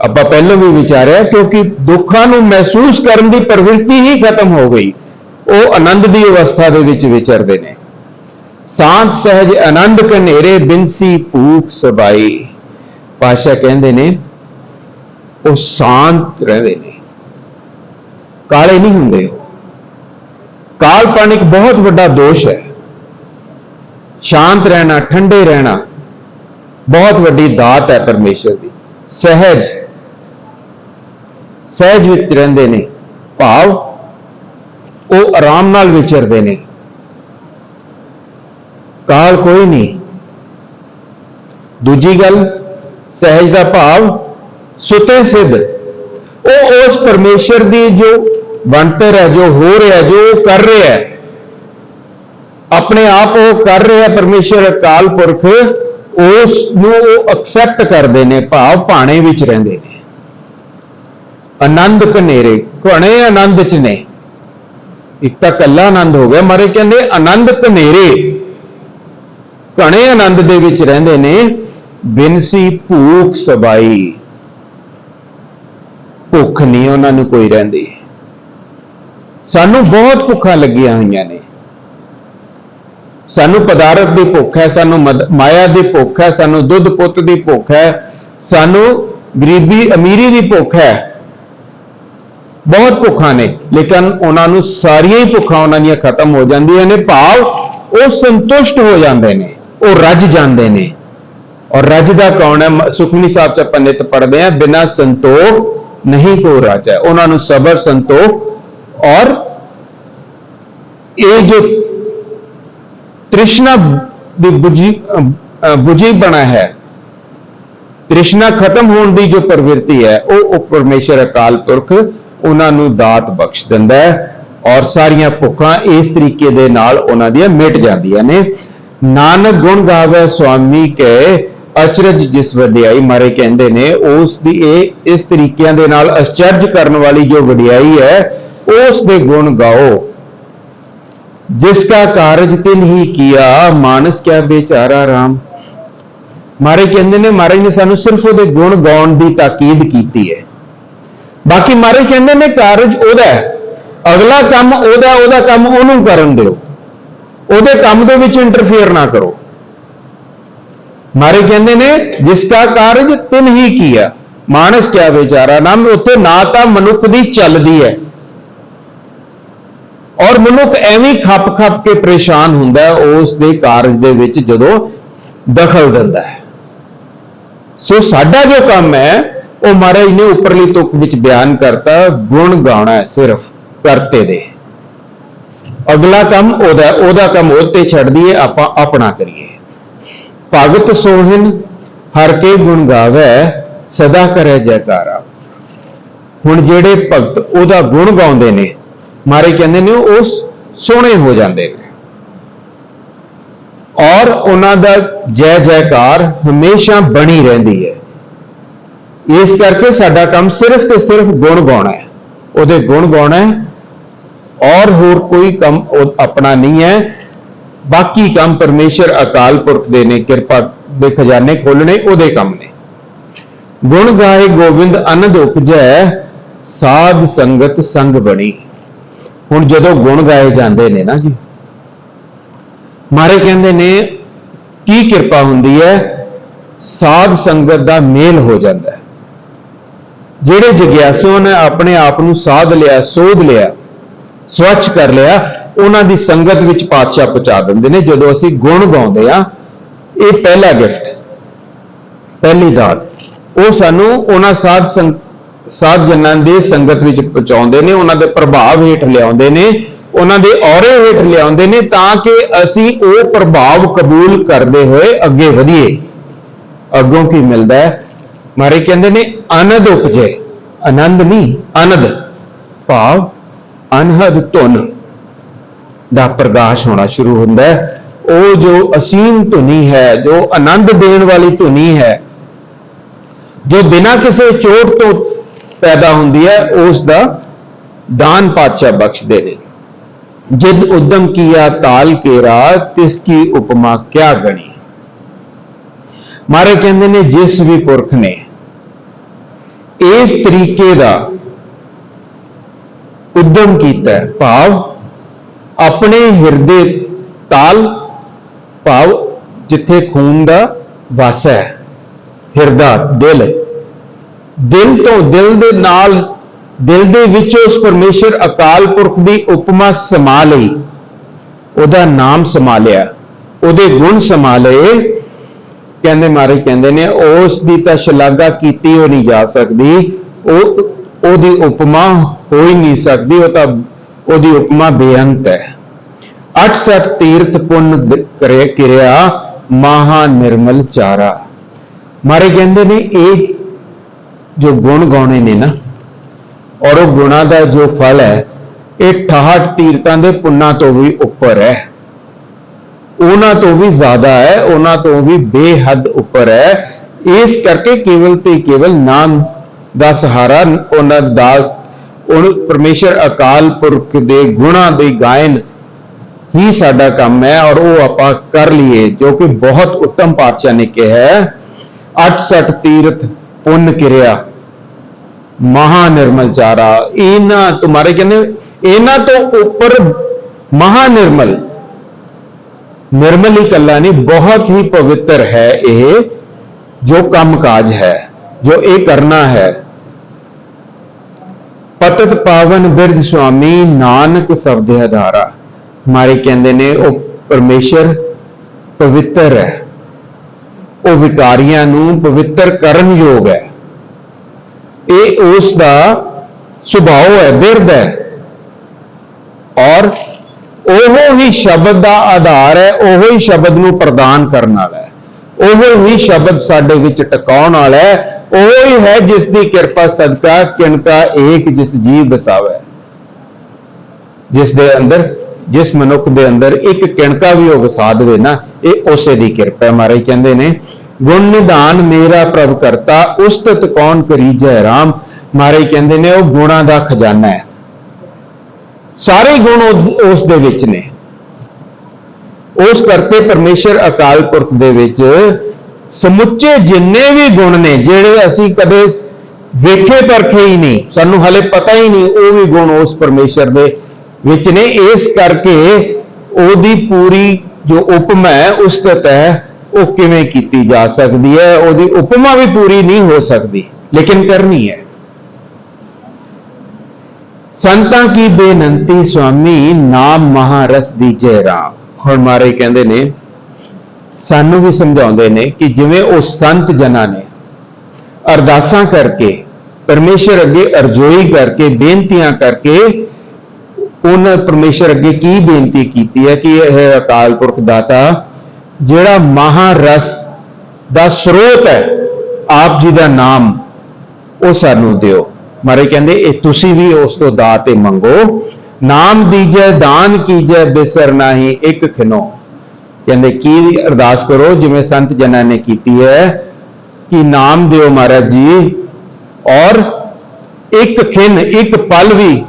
ਆਪਾਂ ਪਹਿਲਾਂ ਵੀ ਵਿਚਾਰਿਆ, ਕਿਉਂਕਿ ਦੁੱਖਾਂ ਨੂੰ ਮਹਿਸੂਸ ਕਰਨ ਦੀ ਪ੍ਰਵਿਰਤੀ ਹੀ ਖਤਮ ਹੋ ਗਈ। ਉਹ ਆਨੰਦ ਦੀ ਅਵਸਥਾ ਦੇ ਵਿੱਚ ਵਿਚਰਦੇ ਨੇ। ਸ਼ਾਂਤ, ਸਹਿਜ, ਆਨੰਦ ਕਨੇਰੇ ਬਿਨਸੀ, ਭੂਖ, ਸਬਾਈ। ਪਾਸ਼ਾ ਕਹਿੰਦੇ ਨੇ, ਉਹ ਸ਼ਾਂਤ ਰਹਿੰਦੇ ਨੇ। ਕਾਲੇ ਨਹੀਂ ਹੁੰਦੇ ਉਹ। ਕਾਲਪਨ ਇੱਕ ਬਹੁਤ ਵੱਡਾ ਦੋਸ਼ ਹੈ। ਸ਼ਾਂਤ ਰਹਿਣਾ, ਠੰਡੇ ਰਹਿਣਾ ਬਹੁਤ ਵੱਡੀ ਦਾਤ ਹੈ ਪਰਮੇਸ਼ਰ ਦੀ। ਸਹਿਜ ਸਹਿਜ ਵਿੱਚ ਰਹਿੰਦੇ ਨੇ। ਭਾਵ, ਉਹ ਆਰਾਮ ਨਾਲ ਵਿਚਰਦੇ ਨੇ। ਕਾਲ ਕੋਈ ਨਹੀਂ। ਦੂਜੀ ਗੱਲ ਸਹਿਜ ਦਾ ਭਾਵ ਸੁਤੇ ਸਿੱਧ। ਉਹ ਉਸ ਪਰਮੇਸ਼ਰ ਦੀ ਜੋ ਬਣਤਰ ਹੈ, ਜੋ ਹੋ ਰਿਹਾ ਜੋ ਉਹ ਕਰ ਰਿਹਾ ਹੈ, ਆਪਣੇ ਆਪ ਉਹ ਕਰ ਰਿਹਾ ਪਰਮੇਸ਼ਰ ਅਕਾਲ ਪੁਰਖ, ਉਸ ਨੂੰ ਉਹ ਐਕਸੈਪਟ ਕਰਦੇ ਨੇ, ਭਾਵ ਭਾਣੇ ਵਿੱਚ ਰਹਿੰਦੇ ਨੇ। ਆਨੰਦ ਕਨੇਰੇ ਘਣੇ ਆਨੰਦ ਚ ਨੇ। ਇੱਕ ਤਾਂ ਕੱਲਾ ਆਨੰਦ ਹੋ ਗਿਆ, ਮਾਰੇ ਕਹਿੰਦੇ ਆਨੰਦ ਕਨੇਰੇ ਘਣੇ ਆਨੰਦ ਦੇ ਵਿੱਚ ਰਹਿੰਦੇ ਨੇ। ਬਿਨਸੀ ਭੂਖ ਸਬਾਈ, ਭੁੱਖ ਨਹੀਂ ਉਹਨਾਂ ਨੂੰ ਕੋਈ ਰਹਿੰਦੀ। ਸਾਨੂੰ ਬਹੁਤ ਭੁੱਖਾਂ ਲੱਗੀਆਂ ਹੋਈਆਂ ਨੇ। ਸਾਨੂੰ ਪਦਾਰਥ ਦੀ ਭੁੱਖ ਹੈ, ਸਾਨੂੰ ਮਾਇਆ ਦੀ ਭੁੱਖ ਹੈ, ਸਾਨੂੰ ਦੁੱਧ ਪੁੱਤ ਦੀ ਭੁੱਖ ਹੈ, ਸਾਨੂੰ ਗਰੀਬੀ ਅਮੀਰੀ ਦੀ ਭੁੱਖ ਹੈ। ਬਹੁਤ ਭੁੱਖਾਂ ਨੇ, ਲੇਕਿਨ ਉਹਨਾਂ ਨੂੰ ਸਾਰੀਆਂ ਹੀ ਭੁੱਖਾਂ ਉਹਨਾਂ ਦੀਆਂ ਖਤਮ ਹੋ ਜਾਂਦੀਆਂ ਨੇ, ਭਾਵ ਉਹ ਸੰਤੁਸ਼ਟ ਹੋ ਜਾਂਦੇ ਨੇ, ਉਹ ਰੱਜ ਜਾਂਦੇ ਨੇ। ਔਰ ਰਜ ਦਾ ਕੌਣ ਹੈ? ਸੁਖਮਨੀ ਸਾਹਿਬ ਚ ਆਪਾਂ ਨਿਤ ਪੜ੍ਹਦੇ ਆ ਬਿਨਾ ਸੰਤੋਖ ਨਹੀਂ ਕੋ ਹੈ ਉਹਨਾਂ ਨੂੰ ਸਬਰ, ਸੰਤੋਖ ਔਰ ਇਹ ਜੋ ਤ੍ਰਿਸ਼ਨਾ ਦੀ ਬੁਝੀ ਬੁਝੀ ਬਣਾ ਹੈ, ਤ੍ਰਿਸ਼ਨਾ ਖਤਮ ਹੋਣ ਦੀ ਜੋ ਪ੍ਰਵਿਰਤੀ ਹੈ, ਉਹ ਉਹ ਪਰਮੇਸ਼ਰ ਅਕਾਲ ਪੁਰਖ ਉਹਨਾਂ ਨੂੰ ਦਾਤ ਬਖਸ਼ ਦਿੰਦਾ ਹੈ ਔਰ ਸਾਰੀਆਂ ਭੁੱਖਾਂ ਇਸ ਤਰੀਕੇ ਦੇ ਨਾਲ ਉਹਨਾਂ ਦੀਆਂ ਮਿਟ ਜਾਂਦੀਆਂ ਨੇ। ਨਾਨਕ ਗੁਣ ਗਾਵੇ, ਸੁਆਮੀ ਕੇ ਅਚਰਜ ਜਿਸ ਵਡਿਆਈ ਮਾਰੇ ਕਹਿੰਦੇ ਨੇ ਉਸ ਦੀ ਇਹ ਇਸ ਤਰੀਕਿਆਂ ਦੇ ਨਾਲ ਅਚਰਜ ਕਰਨ ਵਾਲੀ ਜੋ ਵਡਿਆਈ ਹੈ ਉਸ ਦੇ ਗੁਣ ਗਾਓ। ਜਿਸ ਦਾ ਕਾਰਜ ਤਿਨ ਹੀ ਕੀਆ, ਮਾਨਸ ਕਿਆ ਵਿਚਾਰਾ ਰਾਮ। ਮਾਰੇ ਕਹਿੰਦੇ ਨੇ, ਮਾਰੇ ਨੇ ਸਾਨੂੰ ਸਿਰਫ ਉਹਦੇ ਗੁਣ ਗਾਉਣ ਦੀ ਤਾਕੀਦ ਕੀਤੀ ਹੈ। ਬਾਕੀ ਮਾਰੇ ਕਹਿੰਦੇ ਨੇ, ਕਾਰਜ ਉਹਦਾ ਹੈ। ਅਗਲਾ ਕੰਮ ਉਹਦਾ ਉਹਦਾ ਕੰਮ ਉਹਨੂੰ ਕਰਨ ਦਿਓ। ਉਹਦੇ ਕੰਮ ਦੇ ਵਿੱਚ ਇੰਟਰਫੇਅਰ ਨਾ ਕਰੋ। ਮਾਰੇ ਕਹਿੰਦੇ ਨੇ ਜਿਸਕਾ ਕਾਰਜ ਤਿਨ ਹੀ ਕੀਆ। ਮਾਨਸ ਕਿਆ ਵਿਚਾਰਾ, ਨਾਮ ਉੱਥੇ ਨਾ ਤਾਂ ਮਨੁੱਖ ਦੀ ਚੱਲਦੀ ਹੈ। ਔਰ ਮਨੁੱਖ ਐਵੇਂ ਖੱਪ-ਖੱਪ ਕੇ ਪਰੇਸ਼ਾਨ ਹੁੰਦਾ ਹੈ, ਉਸ ਦੇ ਕਾਰਜ ਦੇ ਵਿੱਚ ਜਦੋਂ ਦਖਲ ਦਿੰਦਾ ਹੈ। ਸੋ ਸਾਡਾ ਜੋ ਕੰਮ ਹੈ, ਉਹ ਮਹਾਰਾਜ ਨੇ ਉੱਪਰਲੀ ਤੁਕ ਵਿੱਚ ਬਿਆਨ ਕਰਤਾ, ਗੁਣ ਗਾਉਣਾ ਹੈ ਸਿਰਫ ਕਰਤੇ ਦੇ। ਅਗਲਾ ਕੰਮ ਉਹਦਾ ਉਹਦਾ ਕੰਮ ਉਹ ਤੇ ਛੱਡ ਦਈਏ ਆਪਾਂ ਆਪਣਾ ਕਰੀਏ। ਭਗਤ ਸੋਹਿਨ ਹਰ ਕੇ ਗੁਣ ਗਾਵੇ, ਸਦਾ ਕਰੇ ਜੈਕਾਰਾ। ਹੁਣ ਜਿਹੜੇ ਭਗਤ ਉਹਦਾ ਗੁਣ ਗਾਉਂਦੇ ਨੇ, ਮਾਰੇ ਕਹਿੰਦੇ ਨੇ ਉਹ ਸੋਹਣੇ ਹੋ ਜਾਂਦੇ ਨੇ। ਔਰ ਉਹਨਾਂ ਦਾ ਜੈ ਜੈਕਾਰ ਹਮੇਸ਼ਾ ਬਣੀ ਰਹਿੰਦੀ ਹੈ। ਇਸ ਕਰਕੇ ਸਾਡਾ ਕੰਮ ਸਿਰਫ ਤੇ ਸਿਰਫ ਗੁਣ ਗਾਉਣਾ ਹੈ। ਉਹਦੇ ਗੁਣ ਗਾਉਣਾ ਹੈ। ਔਰ ਹੋਰ ਕੋਈ ਕੰਮ ਆਪਣਾ ਨਹੀਂ ਹੈ। ਬਾਕੀ ਕੰਮ ਪਰਮੇਸ਼ਰ ਅਕਾਲ ਪੁਰਖ ਦੇ ਨੇ, ਕਿਰਪਾ ਦੇ ਖਜ਼ਾਨੇ ਖੋਲਣੇ ਉਹਦੇ ਕੰਮ ਨੇ। ਗੁਣ ਗਾਏ ਗੋਬਿੰਦ ਅਨੰਦ ਉਪਜੈ, ਸਾਧ ਸੰਗਤ ਸੰਗ ਬਣੀ। ਹੁਣ ਜਦੋਂ ਗੁਣ ਗਾਏ ਜਾਂਦੇ ਨੇ ਨਾ ਜੀ, ਮਾਰੇ ਕਹਿੰਦੇ ਨੇ, ਕੀ ਕਿਰਪਾ ਹੁੰਦੀ ਹੈ? ਸਾਧ ਸੰਗਤ ਦਾ ਮੇਲ ਹੋ ਜਾਂਦਾ ਹੈ। ਜਿਹੜੇ ਜਗਿਆਸੂ ਨੇ ਆਪਣੇ ਆਪ ਨੂੰ ਸਾਧ ਲਿਆ, ਸੋਧ ਲਿਆ, ਸਵੱਛ ਕਰ ਲਿਆ ਉਹਨਾਂ ਦੀ ਸੰਗਤ ਵਿੱਚ ਪਾਤਸ਼ਾਹ ਪਹੁੰਚਾ ਦਿੰਦੇ ਨੇ, ਜਦੋਂ ਅਸੀਂ ਗੁਣ ਗਾਉਂਦੇ ਆ ਇਹ ਪਹਿਲਾ ਗਿਫਟ ਪਹਿਲੀ ਦਾਤ। ਉਹ ਸਾਨੂੰ ਉਹਨਾਂ ਸਾਧ ਸੰਗ, ਸਾਧ ਜਨਾਂ ਦੇ ਸੰਗਤ ਵਿੱਚ ਪਹੁੰਚਾਉਂਦੇ ਨੇ, ਉਹਨਾਂ ਦੇ ਪ੍ਰਭਾਵ ਹੇਠ ਲਿਆਉਂਦੇ ਨੇ, ਉਹਨਾਂ ਦੇ ਔਰੇ ਹੇਠ ਲਿਆਉਂਦੇ ਨੇ, ਤਾਂ ਕਿ ਅਸੀਂ ਉਹ ਪ੍ਰਭਾਵ ਕਬੂਲ ਕਰਦੇ ਹੋਏ ਅੱਗੇ ਵਧੀਏ। ਅੱਗੋਂ ਕੀ ਮਿਲਦਾ ਹੈ? ਮਾਰੇ ਕਹਿੰਦੇ ਨੇ ਆਨੰਦ ਉਪਜੇ। ਆਨੰਦ ਨਹੀਂ ਆਨੰਦ ਭਾਵ ਅਨਹਦ ਧੁਨ। ਦਾ ਪ੍ਰਕਾਸ਼ ਹੋਣਾ ਸ਼ੁਰੂ ਹੁੰਦਾ ਹੈ। ਉਹ ਜੋ ਅਸੀਮ ਧੁਨੀ ਹੈ, ਜੋ ਆਨੰਦ ਦੇਣ ਵਾਲੀ ਧੁਨੀ ਹੈ, ਜੋ ਬਿਨਾਂ ਕਿਸੇ ਚੋਟ ਤੋਂ ਪੈਦਾ ਹੁੰਦੀ ਹੈ, ਉਸ ਦਾ ਦਾਨ ਪਾਤਸ਼ਾਹ ਬਖਸ਼ਦੇ ਨੇ। ਜਿਦ ਉਦਮ ਕੀਆ ਤਾਲ ਕੇ ਰਾਤ ਤਿਸ ਕੀ ਉਪਮਾ ਕਿਆ ਗਣੀ। ਮਾਰੇ ਕਹਿੰਦੇ ਨੇ, ਜਿਸ ਵੀ ਪੁਰਖ ਨੇ ਇਸ ਤਰੀਕੇ ਦਾ ਉਦਮ ਕੀਤਾ ਭਾਵ ਆਪਣੇ ਹਿਰਦੇ ਤਾਲ ਭਾਵ ਜਿੱਥੇ ਖੂਨ ਦਾ ਵਸ ਹੈ। ਹਿਰਦਾ, ਦਿਲ। ਦਿਲ ਤੋਂ ਦਿਲ ਦੇ ਨਾਲ, ਦਿਲ ਦੇ ਵਿੱਚ ਉਸ ਪਰਮੇਸ਼ਰ ਅਕਾਲ ਪੁਰਖ ਦੀ ਉਪਮਾ ਸਮਾ ਲਈ, ਉਹਦਾ ਨਾਮ ਸਮਾ ਲਿਆ। ਉਹਦੇ ਗੁਣ ਸਮਾ ਲਏ। ਕਹਿੰਦੇ ਮਾਰੇ ਕਹਿੰਦੇ ਨੇ, ਉਸ ਦੀ ਤਾਂ ਸ਼ਲਾਘਾ ਕੀਤੀ ਹੋ ਨਹੀਂ ਜਾ ਸਕਦੀ। ਉਹ, ਉਹਦੀ ਉਪਮਾ ਹੋ ਹੀ ਨਹੀਂ ਸਕਦੀ। ਉਹ ਤਾਂ ਉਹਦੀ ਉਪਮਾ ਬੇਅੰਤ ਹੈ। 68 ਤੀਰਥ ਪੁੰਨ ਕਰੇ ਕਿਰਿਆ, ਮਹਾ ਨਿਰਮਲ ਚਾਰਾ। ਮਾਰੇ ਕਹਿੰਦੇ ਨੇ, ਇਹ ਜੋ ਗੁਣ ਗਾਉਣੇ ਨੇ ਨਾ, ਔਰ ਉਹ ਗੁਣਾ ਦਾ ਜੋ ਫਲ ਹੈ, ਇਹ 68 ਤੀਰਥਾਂ ਦੇ ਪੁੰਨਾਂ ਤੋਂ ਵੀ ਉੱਪਰ ਹੈ। ਉਹਨਾਂ ਤੋਂ ਵੀ ਜ਼ਿਆਦਾ ਹੈ, ਉਹਨਾਂ ਤੋਂ ਵੀ ਬੇਹੱਦ ਉੱਪਰ ਹੈ। ਇਸ ਕਰਕੇ ਕੇਵਲ ਤੇ ਕੇਵਲ ਨਾਮ ਦਾ ਸਹਾਰਾ ਉਹਨਾਂ ਦਾਸ ਉਹ ਪਰਮੇਸ਼ਰ ਅਕਾਲ ਪੁਰਖ ਦੇ ਗੁਣਾਂ ਦੇ ਗਾਇਨ ਹੀ ਸਾਡਾ ਕੰਮ ਹੈ ਔਰ ਉਹ ਆਪਾਂ ਕਰ ਲਈਏ, ਜੋ ਕਿ ਬਹੁਤ ਉੱਤਮ ਪਾਤਸ਼ਾਹ ਨੇ ਕਿਹਾ ਹੈ। 68 ਤੀਰਥ ਪੁੰਨ ਕਿਰਿਆ ਮਹਾ ਨਿਰਮਲ ਚਾਰਾ ਇਹਨਾਂ ਤੁਹਾਰੇ ਕਹਿੰਦੇ, ਇਹਨਾਂ ਤੋਂ ਉੱਪਰ ਮਹਾ ਨਿਰਮਲ ਨਿਰਮਲ ਹੀ ਕੱਲਾ ਨਹੀਂ, ਬਹੁਤ ਹੀ ਪਵਿੱਤਰ ਹੈ ਇਹ, ਜੋ ਕੰਮਕਾਜ ਹੈ, ਜੋ ਇਹ ਕਰਨਾ ਹੈ। ਪਤਤ ਪਾਵਨ ਬਿਰਧ ਸੁਆਮੀ ਨਾਨਕ ਸਬਦ ਆਧਾਰਾ ਮਾਰੇ ਕਹਿੰਦੇ ਨੇ, ਉਹ ਪਰਮੇਸ਼ਰ ਪਵਿੱਤਰ ਹੈ। ਉਹ ਵਿਕਾਰੀਆਂ ਨੂੰ ਪਵਿੱਤਰ ਕਰਨ ਯੋਗ ਹੈ। ਇਹ ਉਸ ਦਾ ਸੁਭਾਅ ਹੈ, ਬਿਰਧ ਹੈ। ਔਰ ਉਹ ਹੀ ਸ਼ਬਦ ਦਾ ਆਧਾਰ ਹੈ, ਉਹ ਹੀ ਸ਼ਬਦ ਨੂੰ ਪ੍ਰਦਾਨ ਕਰਨ ਵਾਲਾ ਹੈ। ਉਹ ਹੀ ਸ਼ਬਦ ਸਾਡੇ ਵਿੱਚ ਟਿਕਾਉਣ ਵਾਲਾ ਹੈ ਉਹ ਹੀ ਹੈ ਜਿਸ ਦੀ ਕਿਰਪਾ ਸਦਕਾ ਕਿਣਕਾ ਏਕ ਜਿਸ ਜੀਵ ਬਸਾਵੇ। ਜਿਸ ਦੇ ਅੰਦਰ, ਜਿਸ ਮਨੁੱਖ ਦੇ ਅੰਦਰ ਇੱਕ ਕਿਣਕਾ ਵੀ ਉਹ ਵਸਾ ਦੇਵੇ ਨਾ, ਇਹ ਉਸੇ ਦੀ ਕਿਰਪਾ ਹੈ ਕਹਿੰਦੇ ਨੇ। ਗੁਣ ਨਿਧਾਨ ਮੇਰਾ ਪ੍ਰਭ ਕਰਤਾ, ਉਸਤਤ ਕੌਣ ਕਰੀਜੈ ਰਾਮ? ਮਹਾਰਾਜ ਕਹਿੰਦੇ ਨੇ, ਉਹ ਗੁਣਾਂ ਦਾ ਖਜ਼ਾਨਾ ਹੈ। ਸਾਰੇ ਗੁਣ ਉਹ- ਉਸ ਦੇ ਵਿੱਚ ਨੇ। ਉਸ ਕਰਤੇ ਪਰਮੇਸ਼ਰ ਅਕਾਲ ਪੁਰਖ ਦੇ ਵਿੱਚ ਸਮੁੱਚੇ ਜਿੰਨੇ ਵੀ ਗੁਣ ਨੇ, ਜਿਹੜੇ ਅਸੀਂ ਕਦੇ ਵੇਖੇ ਪਰਖੇ ਹੀ ਨਹੀਂ, ਸਾਨੂੰ ਹਲੇ ਪਤਾ ਹੀ ਨਹੀਂ ਉਹ ਵੀ ਗੁਣ ਉਸ ਪਰਮੇਸ਼ਰ ਦੇ ਵਿੱਚ ਨੇ। ਇਸ ਕਰਕੇ ਉਹਦੀ ਪੂਰੀ ਜੋ ਉਪਮਾ ਹੈ ਉਸਤਤ ਹੈ ਉਹ ਕਿਵੇਂ ਕੀਤੀ ਜਾ ਸਕਦੀ ਹੈ, ਉਹਦੀ ਉਪਮਾ ਵੀ ਪੂਰੀ ਨਹੀਂ ਹੋ ਸਕਦੀ, ਲੇਕਿਨ ਕਰਨੀ ਹੈ। ਸੰਤਾਂ ਕੀ ਬੇਨੰਤੀ, ਸੁਆਮੀ, ਨਾਮ ਮਹਾਰਸ ਦੀਜੇ ਰਾਮ। ਹੁਣ ਮਾਰੇ ਕਹਿੰਦੇ ਨੇ ਸਾਨੂੰ ਵੀ ਸਮਝਾਉਂਦੇ ਨੇ ਕਿ ਜਿਵੇਂ ਉਹ ਸੰਤ ਜਨਾਂ ਨੇ, ਅਰਦਾਸਾਂ ਕਰਕੇ, ਪਰਮੇਸ਼ਰ ਅੱਗੇ ਅਰਜ਼ੋਈ ਕਰਕੇ, ਬੇਨਤੀਆਂ ਕਰਕੇ, ਉਹਨਾਂ ਪਰਮੇਸ਼ਰ ਅੱਗੇ ਕੀ ਬੇਨਤੀ ਕੀਤੀ ਹੈ ਕਿ ਇਹ ਅਕਾਲ ਪੁਰਖ ਦਾਤਾ, ਜਿਹੜਾ ਮਹਾਰਸ ਦਾ ਸਰੋਤ ਹੈ, ਆਪ ਜੀ ਦਾ ਨਾਮ, ਉਹ ਸਾਨੂੰ ਦਿਓ। ਮਾਰੇ ਕਹਿੰਦੇ, ਇਹ ਤੁਸੀਂ ਵੀ ਉਸ ਤੋਂ ਦਾਤੇ ਮੰਗੋ। ਨਾਮ ਦੀਜੈ, ਦਾਨ ਕੀਜੈ, ਬਿਸਰ ਨਾਹੀ, ਇੱਕ ਖਿਨੋ ਕਹਿੰਦੇ ਕੀ ਅਰਦਾਸ ਕਰੋ, ਜਿਵੇਂ ਸੰਤ ਜਨਾਂ ਨੇ ਕੀਤੀ ਹੈ, ਕਿ ਨਾਮ ਦਿਓ ਮਹਾਰਾਜ ਜੀ। ਔਰ ਇੱਕ ਖਿੰਨ, ਇੱਕ ਪਲ ਵੀ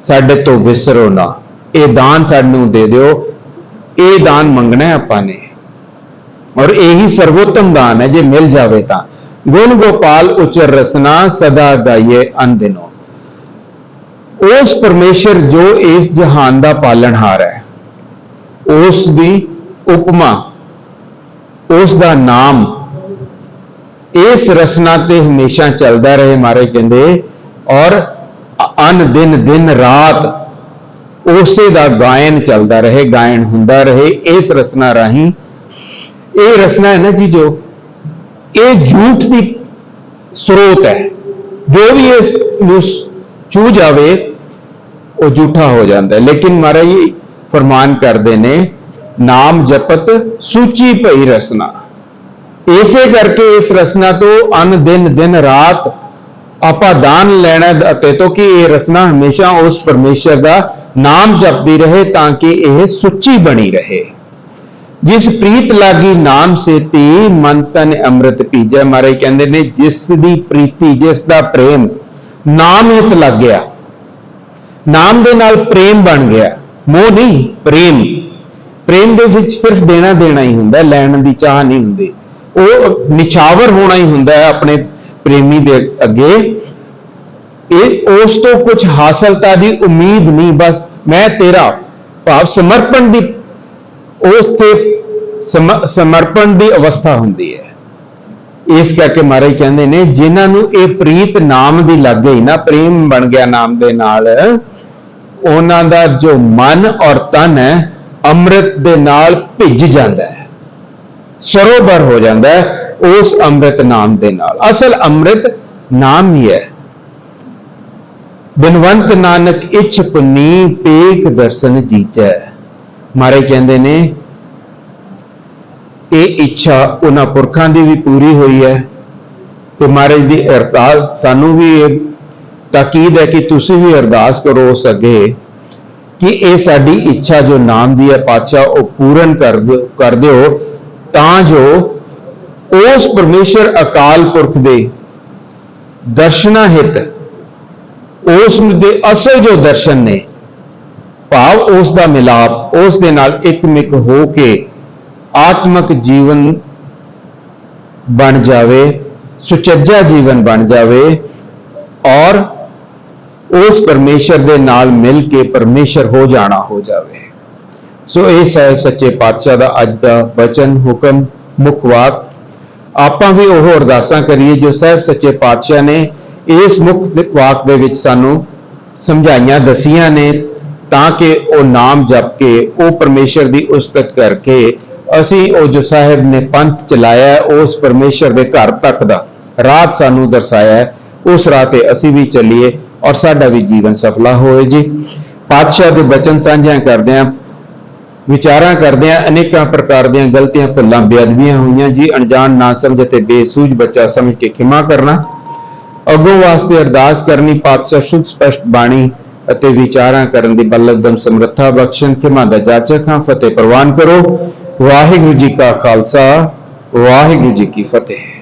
ਸਾਡੇ ਤੋਂ ਵਿਸਰੋ ਨਾ। ਇਹ ਦਾਨ ਸਾਨੂੰ ਦੇ ਦਿਓ। ਇਹ ਦਾਨ ਮੰਗਣਾ ਹੈ ਆਪਾਂ ਨੇ। ਔਰ ਇਹੀ ਸਰਵੋਤਮ ਦਾਨ ਹੈ, ਜੇ ਮਿਲ ਜਾਵੇ ਤਾਂ। ਗੁਣ ਗੋਪਾਲ ਉਚਰ ਰਸਨਾ ਸਦਾ ਗਾਈਏ ਅਨਦਿਨੋ ਉਸ ਪਰਮੇਸ਼ਰ ਜੋ ਇਸ ਜਹਾਨ ਦਾ ਪਾਲਣਹਾਰ ਹੈ। ਉਸ ਦੀ ਉਪਮਾ, ਉਸ ਦਾ ਨਾਮ। ਇਸ ਰਸਨਾ ਤੇ ਹਮੇਸ਼ਾ ਚੱਲਦਾ ਰਹੇ ਮਾਰੇ ਕਹਿੰਦੇ, ਔਰ ਅਨ ਦਿਨ ਦਿਨ ਰਾਤ ਉਸੇ ਦਾ ਗਾਇਨ ਚੱਲਦਾ ਰਹੇ, ਗਾਇਨ ਹੁੰਦਾ ਰਹੇ ਇਸ ਰਸਨਾ ਰਾਹੀਂ। ਇਹ ਰਸਨਾ ਹੈ ਨਾ ਜੀ ਜੋ, ਇਹ ਝੂਠ ਦੀ ਸਰੋਤ ਹੈ। ਜੋ ਵੀ ਇਸ ਨੂੰ ਚੂ ਜਾਵੇ, ਉਹ ਝੂਠਾ ਹੋ ਜਾਂਦਾ ਹੈ। ਲੇਕਿਨ ਮਹਾਰਾਜ ਫਰਮਾਨ ਕਰਦੇ ਨੇ, ਨਾਮ ਜਪਤ ਸੂਚੀ ਭਈ ਰਸਨਾ। ਇਸੇ ਕਰਕੇ ਇਸ ਰਸਨਾ ਤੋਂ ਅਨ ਦਿਨ ਦਿਨ ਰਾਤ ਆਪਾਂ ਦਾਨ ਲੈਣਾ ਅਤੇ ਤੋਂ ਕਿ ਇਹ ਰਸਨਾ ਹਮੇਸ਼ਾ ਉਸ ਪਰਮੇਸ਼ਰ ਦਾ ਨਾਮ ਜਪਦੀ ਰਹੇ ਤਾਂ ਕਿ ਇਹ ਸੁੱਚੀ ਬਣੀ ਰਹੇ। ਜਿਸ ਪ੍ਰੀਤ ਲਾਗੀ ਨਾਮ ਸੇਤੀ, ਮਨ ਤਨ ਅੰਮ੍ਰਿਤ ਪੀਜੈ। ਮਾਰੇ ਕਹਿੰਦੇ ਨੇ, ਜਿਸ ਦੀ ਪ੍ਰੀਤੀ, ਜਿਸ ਦਾ ਪ੍ਰੇਮ ਨਾਮ ਹਿਤ ਲੱਗ ਗਿਆ ਨਾਮ ਦੇ ਨਾਲ ਪ੍ਰੇਮ ਬਣ ਗਿਆ। ਮੋਹ ਨਹੀਂ, ਪ੍ਰੇਮ। ਪ੍ਰੇਮ ਦੇ ਵਿੱਚ ਸਿਰਫ ਦੇਣਾ ਦੇਣਾ ਹੀ ਹੁੰਦਾ, ਲੈਣ ਦੀ ਚਾਹ ਨਹੀਂ ਹੁੰਦੀ। ਉਹ ਨਿਛਾਵਰ ਹੋਣਾ ਹੀ ਹੁੰਦਾ ਹੈ ਆਪਣੇ ਪ੍ਰੇਮੀ ਦੇ ਅੱਗੇ। ਇਹ ਉਸ ਤੋਂ ਕੁਝ ਹਾਸਲਤਾ ਦੀ ਉਮੀਦ ਨਹੀਂ, ਬਸ ਮੈਂ ਤੇਰਾ ਭਾਵ ਸਮਰਪਣ ਦੀ, ਉਸ ਤੇ ਸਮਰਪਣ ਦੀ ਅਵਸਥਾ ਹੁੰਦੀ ਹੈ। ਇਸ ਕਰਕੇ ਮਹਾਰਾਜ ਕਹਿੰਦੇ ਨੇ, ਜਿਨ੍ਹਾਂ ਨੂੰ ਇਹ ਪ੍ਰੀਤ ਨਾਮ ਦੀ ਲੱਗ ਗਈ ਨਾ, ਪ੍ਰੇਮ ਬਣ ਗਿਆ ਨਾਮ ਦੇ ਨਾਲ ਉਹਨਾਂ ਦਾ ਜੋ ਮਨ ਔਰ ਤਨ ਹੈ, ਅੰਮ੍ਰਿਤ ਦੇ ਨਾਲ ਭਿੱਜ ਜਾਂਦਾ ਹੈ। ਸਰੋਵਰ ਹੋ ਜਾਂਦਾ ਹੈ ਉਸ ਅੰਮ੍ਰਿਤ ਨਾਮ ਦੇ ਨਾਲ। ਅਸਲ ਅੰਮ੍ਰਿਤ ਨਾਮ ਹੀ ਹੈ। ਬਿਨਵੰਤ ਨਾਨਕ ਇਛ ਪੁਨੀ ਪੇਕ ਦਰਸ਼ਨ ਜੀਚੈ ਮਾਰੇ ਕਹਿੰਦੇ ਨੇ, ਇਹ ਇੱਛਾ ਉਹਨਾਂ ਪੁਰਖਾਂ ਦੀ ਵੀ ਪੂਰੀ ਹੋਈ ਹੈ ਤੇ ਮਹਾਰਾਜ ਦੀ ਅਰਦਾਸ ਸਾਨੂੰ ਵੀ ਇਹ ਤਾਕੀਦ ਹੈ ਕਿ ਤੁਸੀਂ ਵੀ ਅਰਦਾਸ ਕਰੋ ਉਸ ਅੱਗੇ ਕਿ ਇਹ ਸਾਡੀ ਇੱਛਾ ਜੋ ਨਾਮ ਦੀ ਹੈ ਪਾਤਸ਼ਾਹ, ਉਹ ਪੂਰਨ ਕਰ ਦਿਓ ਕਰ ਦਿਓ। ਤਾਂ ਜੋ ਉਸ ਪਰਮੇਸ਼ਰ ਅਕਾਲ ਪੁਰਖ ਦੇ ਦਰਸ਼ਨਾ ਹਿਤ, ਉਸ ਦੇ ਅਸਲ ਜੋ ਦਰਸ਼ਨ ਨੇ, ਭਾਵ ਉਸ ਦਾ ਮਿਲਾਪ, ਉਸ ਦੇ ਨਾਲ ਇੱਕਮਿਕ ਹੋ ਕੇ ਆਤਮਿਕ ਜੀਵਨ ਬਣ ਜਾਵੇ, ਸੁਚੱਜਾ ਜੀਵਨ ਬਣ ਜਾਵੇ ਔਰ ਉਸ ਪਰਮੇਸ਼ਰ ਦੇ ਨਾਲ ਮਿਲ ਕੇ ਪਰਮੇਸ਼ਰ ਹੋ ਜਾਣਾ ਹੋ ਜਾਵੇ। ਸੋ ਇਹ ਸਾਹਿਬ ਸੱਚੇ ਪਾਤਸ਼ਾਹ ਦਾ ਅੱਜ ਦਾ ਬਚਨ ਹੁਕਮ, ਮੁੱਖ ਵਾਕ। ਆਪਾਂ ਵੀ ਉਹ ਅਰਦਾਸਾਂ ਕਰੀਏ ਜੋ ਸਾਹਿਬ ਸੱਚੇ ਪਾਤਸ਼ਾਹ ਨੇ ਇਸ ਮੁੱਖ ਵਾਕ ਦੇ ਵਿੱਚ ਸਾਨੂੰ ਸਮਝਾਈਆਂ, ਦਸੀਆਂ ਨੇ, ਤਾਂ ਕਿ ਉਹ ਨਾਮ ਜਪ ਕੇ, ਉਹ ਪਰਮੇਸ਼ਰ ਦੀ ਉਸਤਤ ਕਰਕੇ ਅਸੀਂ ਉਹ ਜੋ ਸਾਹਿਬ ਨੇ ਪੰਥ ਚਲਾਇਆ, ਉਸ ਪਰਮੇਸ਼ਰ ਦੇ ਘਰ ਤੱਕ ਦਾ ਰਾਤ ਸਾਨੂੰ ਦਰਸਾਇਆ, ਉਸ ਰਾਹ ਤੇ ਅਸੀਂ ਵੀ ਚੱਲੀਏ। ਔਰ ਸਾਡਾ ਵੀ ਜੀਵਨ ਸਫਲਾ ਹੋਏ ਜੀ। ਪਾਤਸ਼ਾਹ ਦੇ ਬਚਨ ਸਾਂਝਿਆਂ ਕਰਦੇ ਹਾਂ, ਵਿਚਾਰਾਂ ਕਰਦੇ ਆ ਅਨੇਕਾਂ ਪ੍ਰਕਾਰ ਦੀਆਂ ਗਲਤੀਆਂ ਭੁੱਲਾਂ, ਬੇਅਦਬੀਆਂ ਹੋਈਆਂ ਜੀ। ਅਣਜਾਣ ਨਾ ਸਮਝ ਤੇ ਬੇਸੂਝ ਬੱਚਾ ਸਮਝ ਕੇ ਖਿਮਾ ਕਰਨਾ। ਅੱਗੋਂ ਵਾਸਤੇ ਅਰਦਾਸ ਕਰਨੀ, ਪਾਤਸ਼ਾਹ ਸ਼ੁੱਧ, ਸਪਸ਼ਟ ਬਾਣੀ ਅਤੇ ਵਿਚਾਰਾਂ ਕਰਨ ਦੀ ਬਲਦਮ ਸਮਰੱਥਾ ਬਖਸ਼ਣ, ਖਿਮਾ ਦਾ ਜਾਚਕ ਹਾਂ, ਫਤਿਹ ਪ੍ਰਵਾਨ ਕਰੋ। ਵਾਹਿਗੁਰੂ ਜੀ ਕਾ ਖਾਲਸਾ, ਵਾਹਿਗੁਰੂ ਜੀ ਕੀ ਫਤਿਹ।